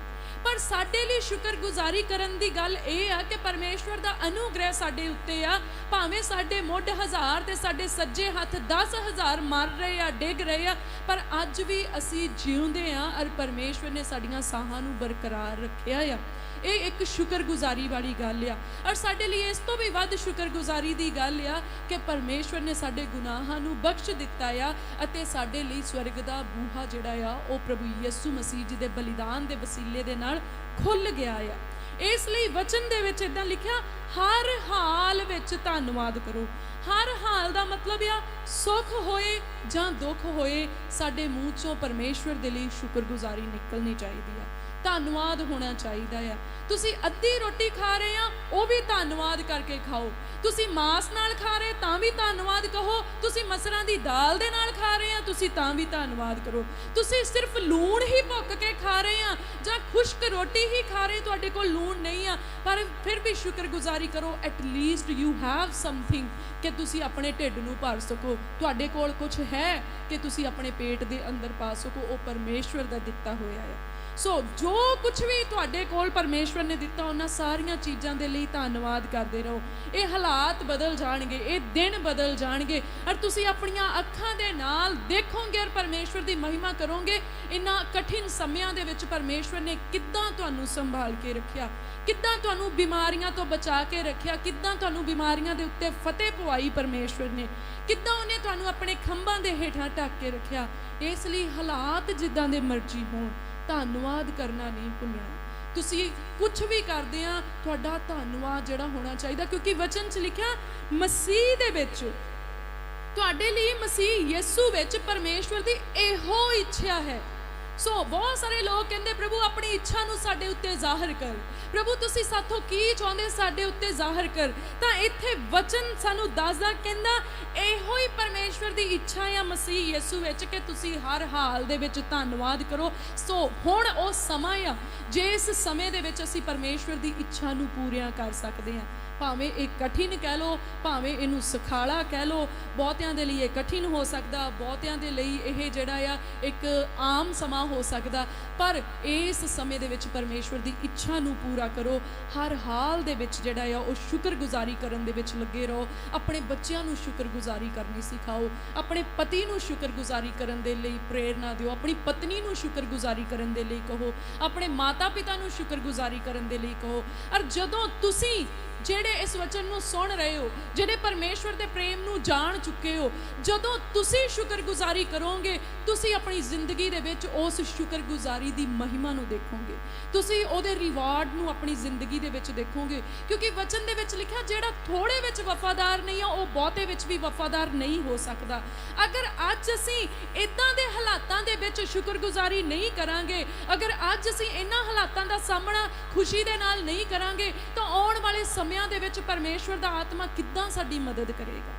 ਪਰ ਸਾਡੇ ਲਈ ਸ਼ੁਕਰਗੁਜ਼ਾਰੀ ਕਰਨ ਦੀ ਗੱਲ ਇਹ ਆ ਕਿ ਪਰਮੇਸ਼ਵਰ ਦਾ ਅਨੁਗ੍ਰਹਿ ਸਾਡੇ ਉੱਤੇ ਆ। ਭਾਵੇਂ ਸਾਡੇ ਮੁੱਢ ਹਜ਼ਾਰ ਤੇ ਸਾਡੇ ਸੱਜੇ ਹੱਥ 10000 ਮਰ ਰਹੇ ਆ, ਡਿੱਗ ਰਹੇ ਆ, ਪਰ ਅੱਜ ਵੀ ਅਸੀਂ ਜਿਉਂਦੇ ਆ ਔਰ ਪਰਮੇਸ਼ਵਰ ਨੇ ਸਾਡੀਆਂ ਸਾਹਾਂ ਨੂੰ ਬਰਕਰਾਰ ਰੱਖਿਆ ਆ। ਇਹ ਇੱਕ ਸ਼ੁਕਰਗੁਜ਼ਾਰੀ ਵਾਲੀ ਗੱਲ ਆ। ਔਰ ਸਾਡੇ ਲਈ ਇਸ ਤੋਂ ਵੀ ਵੱਧ ਸ਼ੁਕਰਗੁਜ਼ਾਰੀ ਦੀ ਗੱਲ ਆ ਕਿ ਪਰਮੇਸ਼ਵਰ ਨੇ ਸਾਡੇ ਗੁਨਾਹਾਂ ਨੂੰ ਬਖਸ਼ ਦਿੱਤਾ ਆ ਅਤੇ ਸਾਡੇ ਲਈ ਸਵਰਗ ਦਾ ਬੂਹਾ ਜਿਹੜਾ ਆ, ਉਹ ਪ੍ਰਭੂ ਯਿਸੂ ਮਸੀਹ ਜੀ ਦੇ ਬਲੀਦਾਨ ਦੇ ਵਸੀਲੇ ਦੇ ਨਾਲ ਖੁੱਲ ਗਿਆ ਆ। ਇਸ ਲਈ ਵਚਨ ਦੇ ਵਿੱਚ ਇਦਾਂ ਲਿਖਿਆ, ਹਰ ਹਾਲ ਵਿੱਚ ਧੰਨਵਾਦ ਕਰੋ। ਹਰ ਹਾਲ ਦਾ ਮਤਲਬ ਆ, ਸੁੱਖ ਹੋਏ ਜਾਂ ਦੁੱਖ ਹੋਏ, ਸਾਡੇ ਮੂੰਹ ਚੋਂ ਪਰਮੇਸ਼ਵਰ ਦੇ ਲਈ ਸ਼ੁਕਰਗੁਜ਼ਾਰੀ ਨਿਕਲਣੀ ਚਾਹੀਦੀ ਆ। ਧੰਨਵਾਦ ਹੋਣਾ ਚਾਹੀਦਾ ਆ। ਤੁਸੀਂ ਅੱਧੀ ਰੋਟੀ ਖਾ ਰਹੇ ਆ, ਉਹ ਵੀ ਧੰਨਵਾਦ ਕਰਕੇ ਖਾਓ। ਤੁਸੀਂ ਮਾਸ ਨਾਲ ਖਾ ਰਹੇ, ਤਾਂ ਵੀ ਧੰਨਵਾਦ ਕਹੋ। ਤੁਸੀਂ ਮਸਰਾਂ ਦੀ ਦਾਲ ਦੇ ਨਾਲ ਖਾ ਰਹੇ ਆ, ਤੁਸੀਂ ਤਾਂ ਵੀ ਧੰਨਵਾਦ ਕਰੋ। ਤੁਸੀਂ ਸਿਰਫ ਲੂਣ ਹੀ ਭੁੱਕ ਕੇ ਖਾ ਰਹੇ ਆ, ਜਾਂ ਖੁਸ਼ਕ ਰੋਟੀ ਹੀ ਖਾ ਰਹੇ, ਤੁਹਾਡੇ ਕੋਲ ਲੂਣ ਨਹੀਂ ਆ। ਪਰ ਫਿਰ ਵੀ ਸ਼ੁਕਰਗੁਜ਼ਾਰੀ ਕਰੋ at least you have something ਕਿ ਤੁਸੀਂ ਆਪਣੇ ਢਿੱਡ ਨੂੰ ਭਰ ਸਕੋ। ਤੁਹਾਡੇ ਕੋਲ ਕੁਝ ਹੈ ਕਿ ਤੁਸੀਂ ਆਪਣੇ ਪੇਟ ਦੇ ਅੰਦਰ ਪਾ ਸਕੋ, ਉਹ ਪਰਮੇਸ਼ਵਰ ਦਾ ਦਿੱਤਾ ਹੋਇਆ ਹੈ ਸੋ ਜੋ ਕੁਝ ਵੀ ਤੁਹਾਡੇ ਕੋਲ ਪਰਮੇਸ਼ਵਰ ਨੇ ਦਿੱਤਾ, ਉਹਨਾਂ ਸਾਰੀਆਂ ਚੀਜ਼ਾਂ ਦੇ ਲਈ ਧੰਨਵਾਦ ਕਰਦੇ ਰਹੋ। ਇਹ ਹਾਲਾਤ ਬਦਲ ਜਾਣਗੇ, ਇਹ ਦਿਨ ਬਦਲ ਜਾਣਗੇ, ਔਰ ਤੁਸੀਂ ਆਪਣੀਆਂ ਅੱਖਾਂ ਦੇ ਨਾਲ ਦੇਖੋਗੇ ਔਰ ਪਰਮੇਸ਼ਵਰ ਦੀ ਮਹਿਮਾ ਕਰੋਗੇ। ਇਨ੍ਹਾਂ ਕਠਿਨ ਸਮਿਆਂ ਦੇ ਵਿੱਚ ਪਰਮੇਸ਼ਵਰ ਨੇ ਕਿੱਦਾਂ ਤੁਹਾਨੂੰ ਸੰਭਾਲ ਕੇ ਰੱਖਿਆ? ਕਿੱਦਾਂ ਤੁਹਾਨੂੰ ਬਿਮਾਰੀਆਂ ਤੋਂ ਬਚਾ ਕੇ ਰੱਖਿਆ? ਕਿੱਦਾਂ ਤੁਹਾਨੂੰ ਬਿਮਾਰੀਆਂ ਦੇ ਉੱਤੇ ਫਤਿਹ ਪਵਾਈ ਪਰਮੇਸ਼ਵਰ ਨੇ? ਕਿੱਦਾਂ ਉਹਨੇ ਤੁਹਾਨੂੰ ਆਪਣੇ ਖੰਭਾਂ ਦੇ ਹੇਠਾਂ ਢੱਕ ਕੇ ਰੱਖਿਆ? ਇਸ ਲਈ ਹਾਲਾਤ ਜਿੱਦਾਂ ਦੇ ਮਰਜ਼ੀ ਹੋਣ। ਧੰਨਵਾਦ ਕਰਨਾ ਨਹੀਂ ਭੁੱਲਣਾ। ਤੁਸੀਂ ਕੁਝ ਵੀ ਕਰਦੇ ਆ, ਤੁਹਾਡਾ ਧੰਨਵਾਦ ਜਿਹੜਾ ਹੋਣਾ ਚਾਹੀਦਾ, ਕਿਉਂਕਿ ਵਚਨ 'ਚ ਲਿਖਿਆ, ਮਸੀਹ ਦੇ ਵਿੱਚ, ਤੁਹਾਡੇ ਲਈ ਮਸੀਹ ਯਿਸੂ ਵਿੱਚ ਪਰਮੇਸ਼ਵਰ ਦੀ ਇਹੋ ਇੱਛਾ ਹੈ। ਸੋ ਬਹੁਤ ਸਾਰੇ ਲੋਕ ਕਹਿੰਦੇ, ਪ੍ਰਭੂ, ਆਪਣੀ ਇੱਛਾ ਨੂੰ ਸਾਡੇ ਉੱਤੇ ਜ਼ਾਹਰ ਕਰ। ਪ੍ਰਭੂ, ਤੁਸੀਂ ਸਾਥੋਂ ਕੀ ਚਾਹੁੰਦੇ ਸਾਡੇ ਉੱਤੇ ਜ਼ਾਹਰ ਕਰ? ਤਾਂ ਇੱਥੇ ਵਚਨ ਸਾਨੂੰ ਦੱਸਦਾ, ਕਹਿੰਦਾ, ਇਹੋ ਹੀ ਪਰਮੇਸ਼ਵਰ ਦੀ ਇੱਛਾ ਆ ਮਸੀਹ ਯਿਸੂ ਵਿੱਚ ਕਿ ਤੁਸੀਂ ਹਰ ਹਾਲ ਦੇ ਵਿੱਚ ਧੰਨਵਾਦ ਕਰੋ। ਸੋ ਹੁਣ ਉਹ ਸਮਾਂ ਆ, ਜਿਸ ਸਮੇਂ ਦੇ ਵਿੱਚ ਅਸੀਂ ਪਰਮੇਸ਼ਵਰ ਦੀ ਇੱਛਾ ਨੂੰ ਪੂਰੀਆਂ ਕਰ ਸਕਦੇ ਹਾਂ। ਭਾਵੇਂ ਇਹ ਕਠਿਨ ਕਹਿ ਲੋ ਭਾਵੇਂ ਇਹਨੂੰ ਸੁਖਾਲਾ ਕਹਿ ਲੋ ਬਹੁਤਿਆਂ ਦੇ ਲਈ ਇਹ ਕਠਿਨ ਹੋ ਸਕਦਾ, ਬਹੁਤਿਆਂ ਦੇ ਲਈ ਇਹ ਜਿਹੜਾ ਆ, ਇੱਕ ਆਮ ਸਮਾਂ ਹੋ ਸਕਦਾ। ਪਰ ਇਸ ਸਮੇਂ ਦੇ ਵਿੱਚ ਪਰਮੇਸ਼ਵਰ ਦੀ ਇੱਛਾ ਨੂੰ ਪੂਰਾ ਕਰੋ। ਹਰ ਹਾਲ ਦੇ ਵਿੱਚ ਜਿਹੜਾ ਆ, ਉਹ ਸ਼ੁਕਰਗੁਜ਼ਾਰੀ ਕਰਨ ਦੇ ਵਿੱਚ ਲੱਗੇ ਰਹੋ। ਆਪਣੇ ਬੱਚਿਆਂ ਨੂੰ ਸ਼ੁਕਰਗੁਜ਼ਾਰੀ ਕਰਨੀ ਸਿਖਾਓ। ਆਪਣੇ ਪਤੀ ਨੂੰ ਸ਼ੁਕਰਗੁਜ਼ਾਰੀ ਕਰਨ ਦੇ ਲਈ ਪ੍ਰੇਰਣਾ ਦਿਓ। ਆਪਣੀ ਪਤਨੀ ਨੂੰ ਸ਼ੁਕਰਗੁਜ਼ਾਰੀ ਕਰਨ ਦੇ ਲਈ ਕਹੋ। ਆਪਣੇ ਮਾਤਾ-ਪਿਤਾ ਨੂੰ ਸ਼ੁਕਰਗੁਜ਼ਾਰੀ ਕਰਨ ਦੇ ਲਈ ਕਹੋ। ਔਰ ਜਦੋਂ ਤੁਸੀਂ ਜਿਹੜੇ ਜਿਹੜੇ ਇਸ ਵਚਨ ਨੂੰ ਸੁਣ ਰਹੇ ਹੋ ਜਿਹੜੇ ਪਰਮੇਸ਼ਵਰ ਦੇ ਪ੍ਰੇਮ ਨੂੰ ਜਾਣ ਚੁੱਕੇ ਹੋ, ਜਦੋਂ ਤੁਸੀਂ ਸ਼ੁਕਰਗੁਜ਼ਾਰੀ ਕਰੋਗੇ, ਤੁਸੀਂ ਆਪਣੀ ਜ਼ਿੰਦਗੀ ਦੇ ਵਿੱਚ ਉਸ ਸ਼ੁਕਰਗੁਜ਼ਾਰੀ ਦੀ ਮਹਿਮਾ ਨੂੰ ਦੇਖੋਗੇ। ਤੁਸੀਂ ਉਹਦੇ ਰਿਵਾਰਡ ਨੂੰ ਆਪਣੀ ਜ਼ਿੰਦਗੀ ਦੇ ਵਿੱਚ ਦੇਖੋਗੇ, ਕਿਉਂਕਿ ਵਚਨ ਦੇ ਵਿੱਚ ਲਿਖਿਆ, ਜਿਹੜਾ ਥੋੜੇ ਵਿੱਚ ਵਫਾਦਾਰ ਨਹੀਂ ਆ, ਉਹ ਬਹੁਤੇ ਵਿੱਚ ਵੀ ਵਫਾਦਾਰ ਨਹੀਂ ਹੋ ਸਕਦਾ। ਅਗਰ ਅੱਜ ਅਸੀਂ ਇਦਾਂ ਦੇ ਹਾਲਾਤਾਂ ਦੇ ਵਿੱਚ ਸ਼ੁਕਰਗੁਜ਼ਾਰੀ ਨਹੀਂ ਕਰਾਂਗੇ, ਅਗਰ ਅੱਜ ਅਸੀਂ ਇਹਨਾਂ ਹਾਲਾਤਾਂ ਦਾ ਸਾਹਮਣਾ ਖੁਸ਼ੀ ਦੇ ਨਾਲ ਨਹੀਂ ਕਰਾਂਗੇ, ਤਾਂ ਆਉਣ ਵਾਲੇ ਸਮਿਆਂ ਦੇ ਵਿੱਚ ਪਰਮੇਸ਼ਵਰ ਦਾ ਆਤਮਾ ਕਿੱਦਾਂ ਸਾਡੀ ਮਦਦ ਕਰੇਗਾ?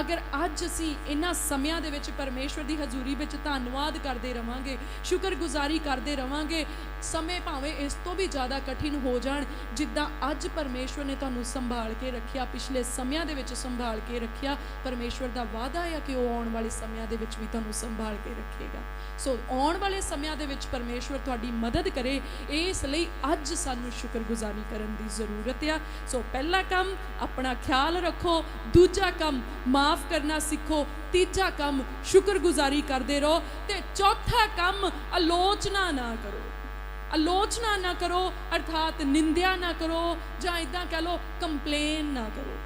ਅਗਰ ਅੱਜ ਅਸੀਂ ਇਹਨਾਂ ਸਮਿਆਂ ਦੇ ਵਿੱਚ ਪਰਮੇਸ਼ਵਰ ਦੀ ਹਜ਼ੂਰੀ ਵਿੱਚ ਧੰਨਵਾਦ ਕਰਦੇ ਰਵਾਂਗੇ, ਸ਼ੁਕਰਗੁਜ਼ਾਰੀ ਕਰਦੇ ਰਵਾਂਗੇ, ਸਮੇਂ ਭਾਵੇਂ ਇਸ ਤੋਂ ਵੀ ਜ਼ਿਆਦਾ ਕਠਿਨ ਹੋ ਜਾਣ, ਜਿੱਦਾਂ ਅੱਜ ਪਰਮੇਸ਼ਵਰ ਨੇ ਤੁਹਾਨੂੰ ਸੰਭਾਲ ਕੇ ਰੱਖਿਆ, ਪਿਛਲੇ ਸਮਿਆਂ ਦੇ ਵਿੱਚ ਸੰਭਾਲ ਕੇ ਰੱਖਿਆ, ਪਰਮੇਸ਼ਵਰ ਦਾ ਵਾਅਦਾ ਹੈ ਕਿ ਉਹ ਆਉਣ ਵਾਲੇ ਸਮਿਆਂ ਦੇ ਵਿੱਚ ਵੀ ਤੁਹਾਨੂੰ ਸੰਭਾਲ ਕੇ ਰੱਖੇਗਾ। ਸੋ ਆਉਣ ਵਾਲੇ ਸਮਿਆਂ ਦੇ ਵਿੱਚ ਪਰਮੇਸ਼ਵਰ ਤੁਹਾਡੀ ਮਦਦ ਕਰੇ, ਇਸ ਲਈ ਅੱਜ ਸਾਨੂੰ ਸ਼ੁਕਰਗੁਜ਼ਾਰੀ ਕਰਨ ਦੀ ਜ਼ਰੂਰਤ ਆ। ਸੋ ਪਹਿਲਾ ਕੰਮ, ਆਪਣਾ ਖਿਆਲ ਰੱਖੋ, ਦੂਜਾ ਕੰਮ ਮਾਫ ਕਰਨਾ ਸਿੱਖੋ, ਤੀਜਾ ਕੰਮ ਸ਼ੁਕਰਗੁਜ਼ਾਰੀ ਕਰਦੇ ਰਹੋ ਤੇ ਚੌਥਾ ਕੰਮ ਆਲੋਚਨਾ ਨਾ ਕਰੋ। ਆਲੋਚਨਾ ਨਾ ਕਰੋ, ਅਰਥਾਤ ਨਿੰਦਿਆ ਨਾ ਕਰੋ ਜਾਂ ਇਦਾਂ ਕਹ ਲਓ, ਕੰਪਲੇਨ ਨਾ ਕਰੋ।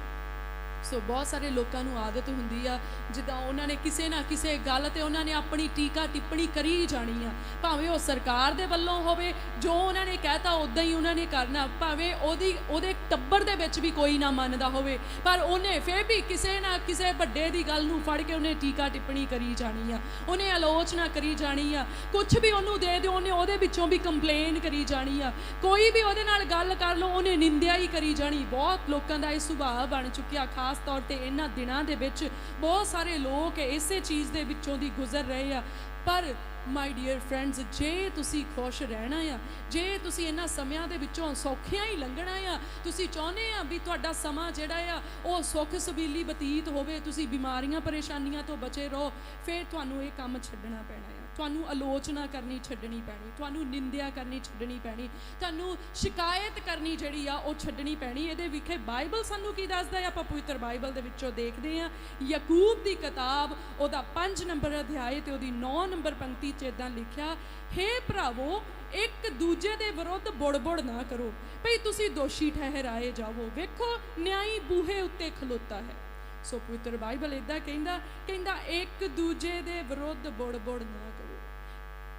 ਸੋ ਬਹੁਤ ਸਾਰੇ ਲੋਕਾਂ ਨੂੰ ਆਦਤ ਹੁੰਦੀ ਆ ਜਿੱਦਾਂ ਉਹਨਾਂ ਨੇ ਕਿਸੇ ਨਾ ਕਿਸੇ ਗੱਲ ਤੇ ਉਹਨਾਂ ਨੇ ਆਪਣੀ ਟੀਕਾ ਟਿੱਪਣੀ ਕਰੀ ਜਾਣੀ ਆ। ਭਾਵੇਂ ਉਹ ਸਰਕਾਰ ਦੇ ਵੱਲੋਂ ਹੋਵੇ, ਜੋ ਉਹਨਾਂ ਨੇ ਕਹਿਤਾ ਉਦਾਂ ਹੀ ਉਹਨਾਂ ਨੇ ਕਰਨਾ। ਭਾਵੇਂ ਉਹਦੀ, ਉਹਦੇ ਟੱਬਰ ਦੇ ਵਿੱਚ ਵੀ ਕੋਈ ਨਾ ਮੰਨਦਾ ਹੋਵੇ, ਪਰ ਉਹਨੇ ਫੇਰ ਵੀ ਕਿਸੇ ਨਾ ਕਿਸੇ ਵੱਡੇ ਦੀ ਗੱਲ ਨੂੰ ਫੜ ਕੇ ਉਹਨੇ ਟੀਕਾ ਟਿੱਪਣੀ ਕਰੀ ਜਾਣੀ ਆ। ਉਹਨੇ ਆਲੋਚਨਾ ਕਰੀ ਜਾਣੀ ਆ। ਕੁਝ ਵੀ ਉਹਨੂੰ ਦੇ ਦਿਓ, ਉਹਨੇ ਉਹਦੇ ਵਿੱਚੋਂ ਵੀ ਕੰਪਲੇਨ ਕਰੀ ਜਾਣੀ ਆ। ਕੋਈ ਵੀ ਉਹਦੇ ਨਾਲ ਗੱਲ ਕਰ ਲਓ, ਉਹਨੇ ਨਿੰਦਿਆ ਹੀ ਕਰੀ ਜਾਣੀ। ਬਹੁਤ ਲੋਕਾਂ ਦਾ ਇਹ ਸੁਭਾਅ ਬਣ ਚੁੱਕਿਆ, ਖਾਸ ਤੌਰ ਤੇ ਇਹਨਾਂ ਦਿਨਾਂ ਦੇ ਵਿੱਚ। ਬਹੁਤ ਸਾਰੇ ਲੋਕ ਇਸੇ ਚੀਜ਼ ਦੇ ਵਿੱਚੋਂ ਦੀ ਗੁਜ਼ਰ ਰਹੇ ਆ। ਪਰ ਮਾਈ ਡੀਅਰ ਫਰੈਂਡਸ ਜੇ ਤੁਸੀਂ ਖੁਸ਼ ਰਹਿਣਾ ਆ, ਜੇ ਤੁਸੀਂ ਇਹਨਾਂ ਸਮਿਆਂ ਦੇ ਵਿੱਚੋਂ ਸੌਖਿਆਂ ਹੀ ਲੰਘਣਾ ਆ, ਤੁਸੀਂ ਚਾਹੁੰਦੇ ਆ ਵੀ ਤੁਹਾਡਾ ਸਮਾਂ ਜਿਹੜਾ ਆ, ਉਹ ਸੁੱਖ ਸਬੀਲੀ ਬਤੀਤ ਹੋਵੇ, ਤੁਸੀਂ ਬਿਮਾਰੀਆਂ ਪਰੇਸ਼ਾਨੀਆਂ ਤੋਂ ਬਚੇ ਰਹੋ, ਫਿਰ ਤੁਹਾਨੂੰ ਇਹ ਕੰਮ ਛੱਡਣਾ ਪੈਣਾ ਤੁਹਾਨੂੰ ਆਲੋਚਨਾ ਕਰਨੀ ਛੱਡਣੀ ਪੈਣੀ, ਤੁਹਾਨੂੰ ਨਿੰਦਿਆ ਕਰਨੀ ਛੱਡਣੀ ਪੈਣੀ, ਤੁਹਾਨੂੰ ਸ਼ਿਕਾਇਤ ਕਰਨੀ ਜਿਹੜੀ ਆ ਉਹ ਛੱਡਣੀ ਪੈਣੀ। ਇਹਦੇ ਵਿਖੇ ਬਾਈਬਲ ਸਾਨੂੰ ਕੀ ਦੱਸਦਾ ਹੈ? ਆਪਾਂ ਪਵਿੱਤਰ ਬਾਈਬਲ ਦੇ ਵਿੱਚੋਂ ਦੇਖਦੇ ਆ ਯਾਕੂਬ ਦੀ ਕਿਤਾਬ, ਉਹਦਾ 5 ਨੰਬਰ ਅਧਿਆਇ ਤੇ ਉਹਦੀ 9 ਨੰਬਰ ਪੰਕਤੀ 'ਚ ਇਦਾਂ ਲਿਖਿਆ, ਹੇ ਭਰਾਵੋ, ਇੱਕ ਦੂਜੇ ਦੇ ਵਿਰੁੱਧ ਬੁੜਬੁੜ ਨਾ ਕਰੋ। ਭਈ ਤੁਸੀਂ ਦੋਸ਼ੀ ਠਹਿਰਾਏ ਜਾਵੋ। ਵੇਖੋ, ਨਿਆਈ ਬੂਹੇ ਉੱਤੇ ਖਲੋਤਾ ਹੈ। ਸੋ ਪਵਿੱਤਰ ਬਾਈਬਲ ਇਦਾਂ ਕਹਿੰਦਾ ਕਹਿੰਦਾ ਇੱਕ ਦੂਜੇ ਦੇ ਵਿਰੁੱਧ ਬੁੜਬੁੜ ਨਾ ਕਰੋ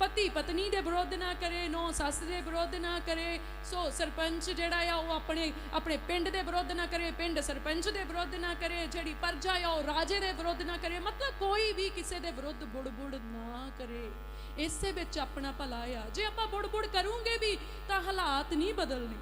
ਪਤੀ ਪਤਨੀ ਦੇ ਵਿਰੁੱਧ ਨਾ ਕਰੇ, ਨੋ ਸੱਸ ਦੇ ਵਿਰੁੱਧ ਨਾ ਕਰੇ। ਸੋ ਸਰਪੰਚ ਜਿਹੜਾ ਆ, ਉਹ ਆਪਣੇ ਆਪਣੇ ਪਿੰਡ ਦੇ ਵਿਰੁੱਧ ਨਾ ਕਰੇ, ਪਿੰਡ ਸਰਪੰਚ ਦੇ ਵਿਰੁੱਧ ਨਾ ਕਰੇ, ਜਿਹੜੀ ਪਰਜਾ ਆ, ਉਹ ਰਾਜੇ ਦੇ ਵਿਰੁੱਧ ਨਾ ਕਰੇ। ਮਤਲਬ ਕੋਈ ਵੀ ਕਿਸੇ ਦੇ ਵਿਰੁੱਧ ਬੁੜਬੁੜ ਨਾ ਕਰੇ। ਇਸੇ ਵਿੱਚ ਆਪਣਾ ਭਲਾ ਆ। ਜੇ ਆਪਾਂ ਬੁੜਬੁੜ ਕਰੂੰਗੇ ਵੀ, ਤਾਂ ਹਾਲਾਤ ਨਹੀਂ ਬਦਲਣੇ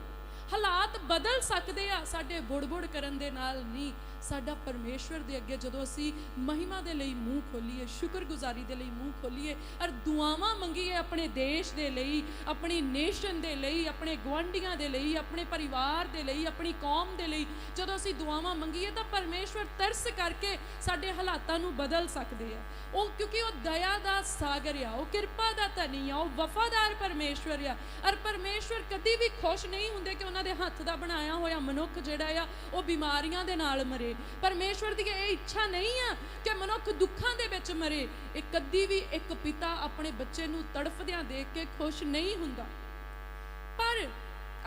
ਹਾਲਾਤ ਬਦਲ ਸਕਦੇ ਆ, ਸਾਡੇ ਬੁੜਬੁੜ ਕਰਨ ਦੇ ਨਾਲ ਨਹੀਂ। ਸਾਡਾ ਪਰਮੇਸ਼ਵਰ ਦੇ ਅੱਗੇ ਜਦੋਂ ਅਸੀਂ ਮਹਿਮਾ ਦੇ ਲਈ ਮੂੰਹ ਖੋਲੀਏ, ਸ਼ੁਕਰਗੁਜ਼ਾਰੀ ਦੇ ਲਈ ਮੂੰਹ ਖੋਲੀਏ, ਔਰ ਦੁਆਵਾਂ ਮੰਗੀਏ ਆਪਣੇ ਦੇਸ਼ ਦੇ ਲਈ, ਆਪਣੀ ਨੇਸ਼ਨ ਦੇ ਲਈ, ਆਪਣੇ ਗਵਾਂਢੀਆਂ ਦੇ ਲਈ, ਆਪਣੇ ਪਰਿਵਾਰ ਦੇ ਲਈ, ਆਪਣੀ ਕੌਮ ਦੇ ਲਈ, ਜਦੋਂ ਅਸੀਂ ਦੁਆਵਾਂ ਮੰਗੀਏ ਤਾਂ ਪਰਮੇਸ਼ਵਰ ਤਰਸ ਕਰਕੇ ਸਾਡੇ ਹਾਲਾਤਾਂ ਨੂੰ ਬਦਲ ਸਕਦੇ ਆ। ਉਹ ਕਿਉਂਕਿ ਉਹ ਦਇਆ ਦਾ ਸਾਗਰ ਆ, ਉਹ ਕਿਰਪਾ ਦਾ ਧਨੀ ਆ, ਉਹ ਵਫਾਦਾਰ ਪਰਮੇਸ਼ਵਰ ਆ। ਔਰ ਪਰਮੇਸ਼ਵਰ ਕਦੀ ਵੀ ਖੁਸ਼ ਨਹੀਂ ਹੁੰਦੇ ਕਿ ਉਹਨਾਂ ਦੇ ਹੱਥ ਦਾ ਬਣਾਇਆ ਹੋਇਆ ਮਨੁੱਖ ਜਿਹੜਾ ਆ, ਉਹ ਬਿਮਾਰੀਆਂ ਦੇ ਨਾਲ ਮਰੇ ਪਰਮੇਸ਼ਵਰ ਦੀ ਇਹ ਇੱਛਾ ਨਹੀਂ ਆ ਕਿ ਮਨੁੱਖ ਦੁੱਖਾਂ ਦੇ ਵਿੱਚ ਮਰੇ। ਇਹ ਕਦੀ ਵੀ ਇੱਕ ਪਿਤਾ ਆਪਣੇ ਬੱਚੇ ਨੂੰ ਤੜਫਦਿਆਂ ਦੇਖ ਕੇ ਖੁਸ਼ ਨਹੀਂ ਹੁੰਦਾ। ਪਰ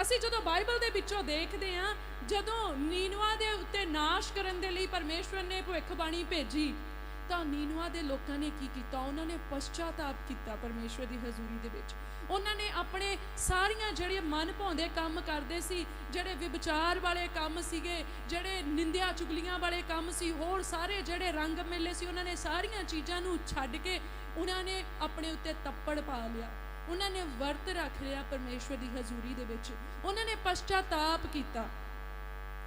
ਅਸੀਂ ਜਦੋਂ ਬਾਈਬਲ ਦੇ ਵਿੱਚੋਂ ਦੇਖਦੇ ਹਾਂ, ਜਦੋਂ ਨੀਨਵਾ ਦੇ ਉੱਤੇ ਨਾਸ਼ ਕਰਨ ਦੇ ਲਈ ਪਰਮੇਸ਼ਵਰ ਨੇ ਭਵਿੱਖਬਾਣੀ ਭੇਜੀ, ਤਾਂ ਨੀਨਵਾ ਦੇ ਲੋਕਾਂ ਨੇ ਕੀ ਕੀਤਾ? ਉਹਨਾਂ ਨੇ ਪਛਤਾਤਾਪ ਕੀਤਾ ਪਰਮੇਸ਼ਵਰ ਦੀ ਹਜ਼ੂਰੀ ਦੇ ਵਿੱਚ। ਉਹਨਾਂ ਨੇ ਆਪਣੇ ਸਾਰੀਆਂ ਜਿਹੜੇ ਮਨ ਭਾਉਂਦੇ ਕੰਮ ਕਰਦੇ ਸੀ, ਜਿਹੜੇ ਵਿਚਾਰ ਵਾਲੇ ਕੰਮ ਸੀਗੇ, ਜਿਹੜੇ ਨਿੰਦਿਆ ਚੁਗਲੀਆਂ ਵਾਲੇ ਕੰਮ ਸੀ, ਹੋਰ ਸਾਰੇ ਜਿਹੜੇ ਰੰਗ ਮੇਲੇ ਸੀ, ਉਹਨਾਂ ਨੇ ਸਾਰੀਆਂ ਚੀਜ਼ਾਂ ਨੂੰ ਛੱਡ ਕੇ ਉਹਨਾਂ ਨੇ ਆਪਣੇ ਉੱਤੇ ਤੱਪੜ ਪਾ ਲਿਆ। ਉਹਨਾਂ ਨੇ ਵਰਤ ਰੱਖ ਲਿਆ ਪਰਮੇਸ਼ਵਰ ਦੀ ਹਜ਼ੂਰੀ ਦੇ ਵਿੱਚ। ਉਹਨਾਂ ਨੇ ਪਛਤਾਤਾਪ ਕੀਤਾ।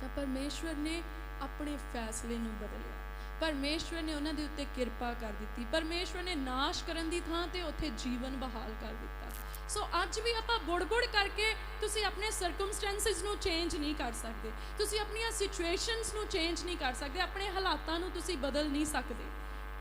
ਤਾਂ ਪਰਮੇਸ਼ਵਰ ਨੇ ਆਪਣੇ ਫੈਸਲੇ ਨੂੰ ਬਦਲਿਆ। ਪਰਮੇਸ਼ਵਰ ਨੇ ਉਹਨਾਂ ਦੇ ਉੱਤੇ ਕਿਰਪਾ ਕਰ ਦਿੱਤੀ। ਪਰਮੇਸ਼ਵਰ ਨੇ ਨਾਸ਼ ਕਰਨ ਦੀ ਥਾਂ ਤੇ ਉੱਥੇ ਜੀਵਨ ਬਹਾਲ ਕਰ ਦਿੱਤਾ। ਸੋ ਅੱਜ ਵੀ ਆਪਾਂ ਬੁੜਬੁੜ ਕਰਕੇ ਤੁਸੀਂ ਆਪਣੇ ਸਰਕਮਸਟੈਂਸਸ ਨੂੰ ਚੇਂਜ ਨਹੀਂ ਕਰ ਸਕਦੇ। ਤੁਸੀਂ ਆਪਣੀਆਂ ਸਿਚੁਏਸ਼ਨਸ ਨੂੰ ਚੇਂਜ ਨਹੀਂ ਕਰ ਸਕਦੇ। ਆਪਣੇ ਹਾਲਾਤਾਂ ਨੂੰ ਤੁਸੀਂ ਬਦਲ ਨਹੀਂ ਸਕਦੇ।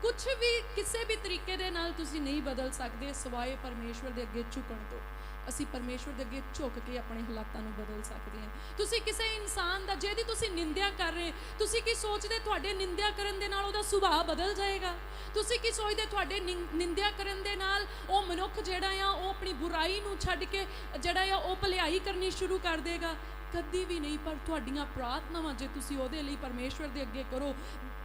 ਕੁਝ ਵੀ ਕਿਸੇ ਵੀ ਤਰੀਕੇ ਦੇ ਨਾਲ ਤੁਸੀਂ ਨਹੀਂ ਬਦਲ ਸਕਦੇ, ਸਵਾਏ ਪਰਮੇਸ਼ਵਰ ਦੇ ਅੱਗੇ ਝੁਕਣ ਤੋਂ। ਅਸੀਂ ਪਰਮੇਸ਼ਵਰ ਦੇ ਅੱਗੇ ਝੁਕ ਕੇ ਆਪਣੇ ਹਾਲਾਤਾਂ ਨੂੰ ਬਦਲ ਸਕਦੇ ਹਾਂ। ਤੁਸੀਂ ਕਿਸੇ ਇਨਸਾਨ ਦਾ, ਜਿਹਦੀ ਤੁਸੀਂ ਨਿੰਦਿਆ ਕਰ ਰਹੇ, ਤੁਸੀਂ ਕੀ ਸੋਚਦੇ ਤੁਹਾਡੇ ਨਿੰਦਿਆ ਕਰਨ ਦੇ ਨਾਲ ਉਹਦਾ ਸੁਭਾਅ ਬਦਲ ਜਾਏਗਾ? ਤੁਸੀਂ ਕੀ ਸੋਚਦੇ ਤੁਹਾਡੇ ਨਿੰ- ਨਿੰਦਿਆ ਕਰਨ ਦੇ ਨਾਲ ਉਹ ਮਨੁੱਖ ਜਿਹੜਾ ਆ, ਉਹ ਆਪਣੀ ਬੁਰਾਈ ਨੂੰ ਛੱਡ ਕੇ ਜਿਹੜਾ ਆ, ਉਹ ਭਲਾਈ ਕਰਨੀ ਸ਼ੁਰੂ ਕਰ ਦੇਗਾ? ਕਦੀ ਵੀ ਨਹੀਂ, ਪਰ ਤੁਹਾਡੀਆਂ ਪ੍ਰਾਰਥਨਾਵਾਂ ਜੇ ਤੁਸੀਂ ਉਹਦੇ ਲਈ ਪਰਮੇਸ਼ਵਰ ਦੇ ਅੱਗੇ ਕਰੋ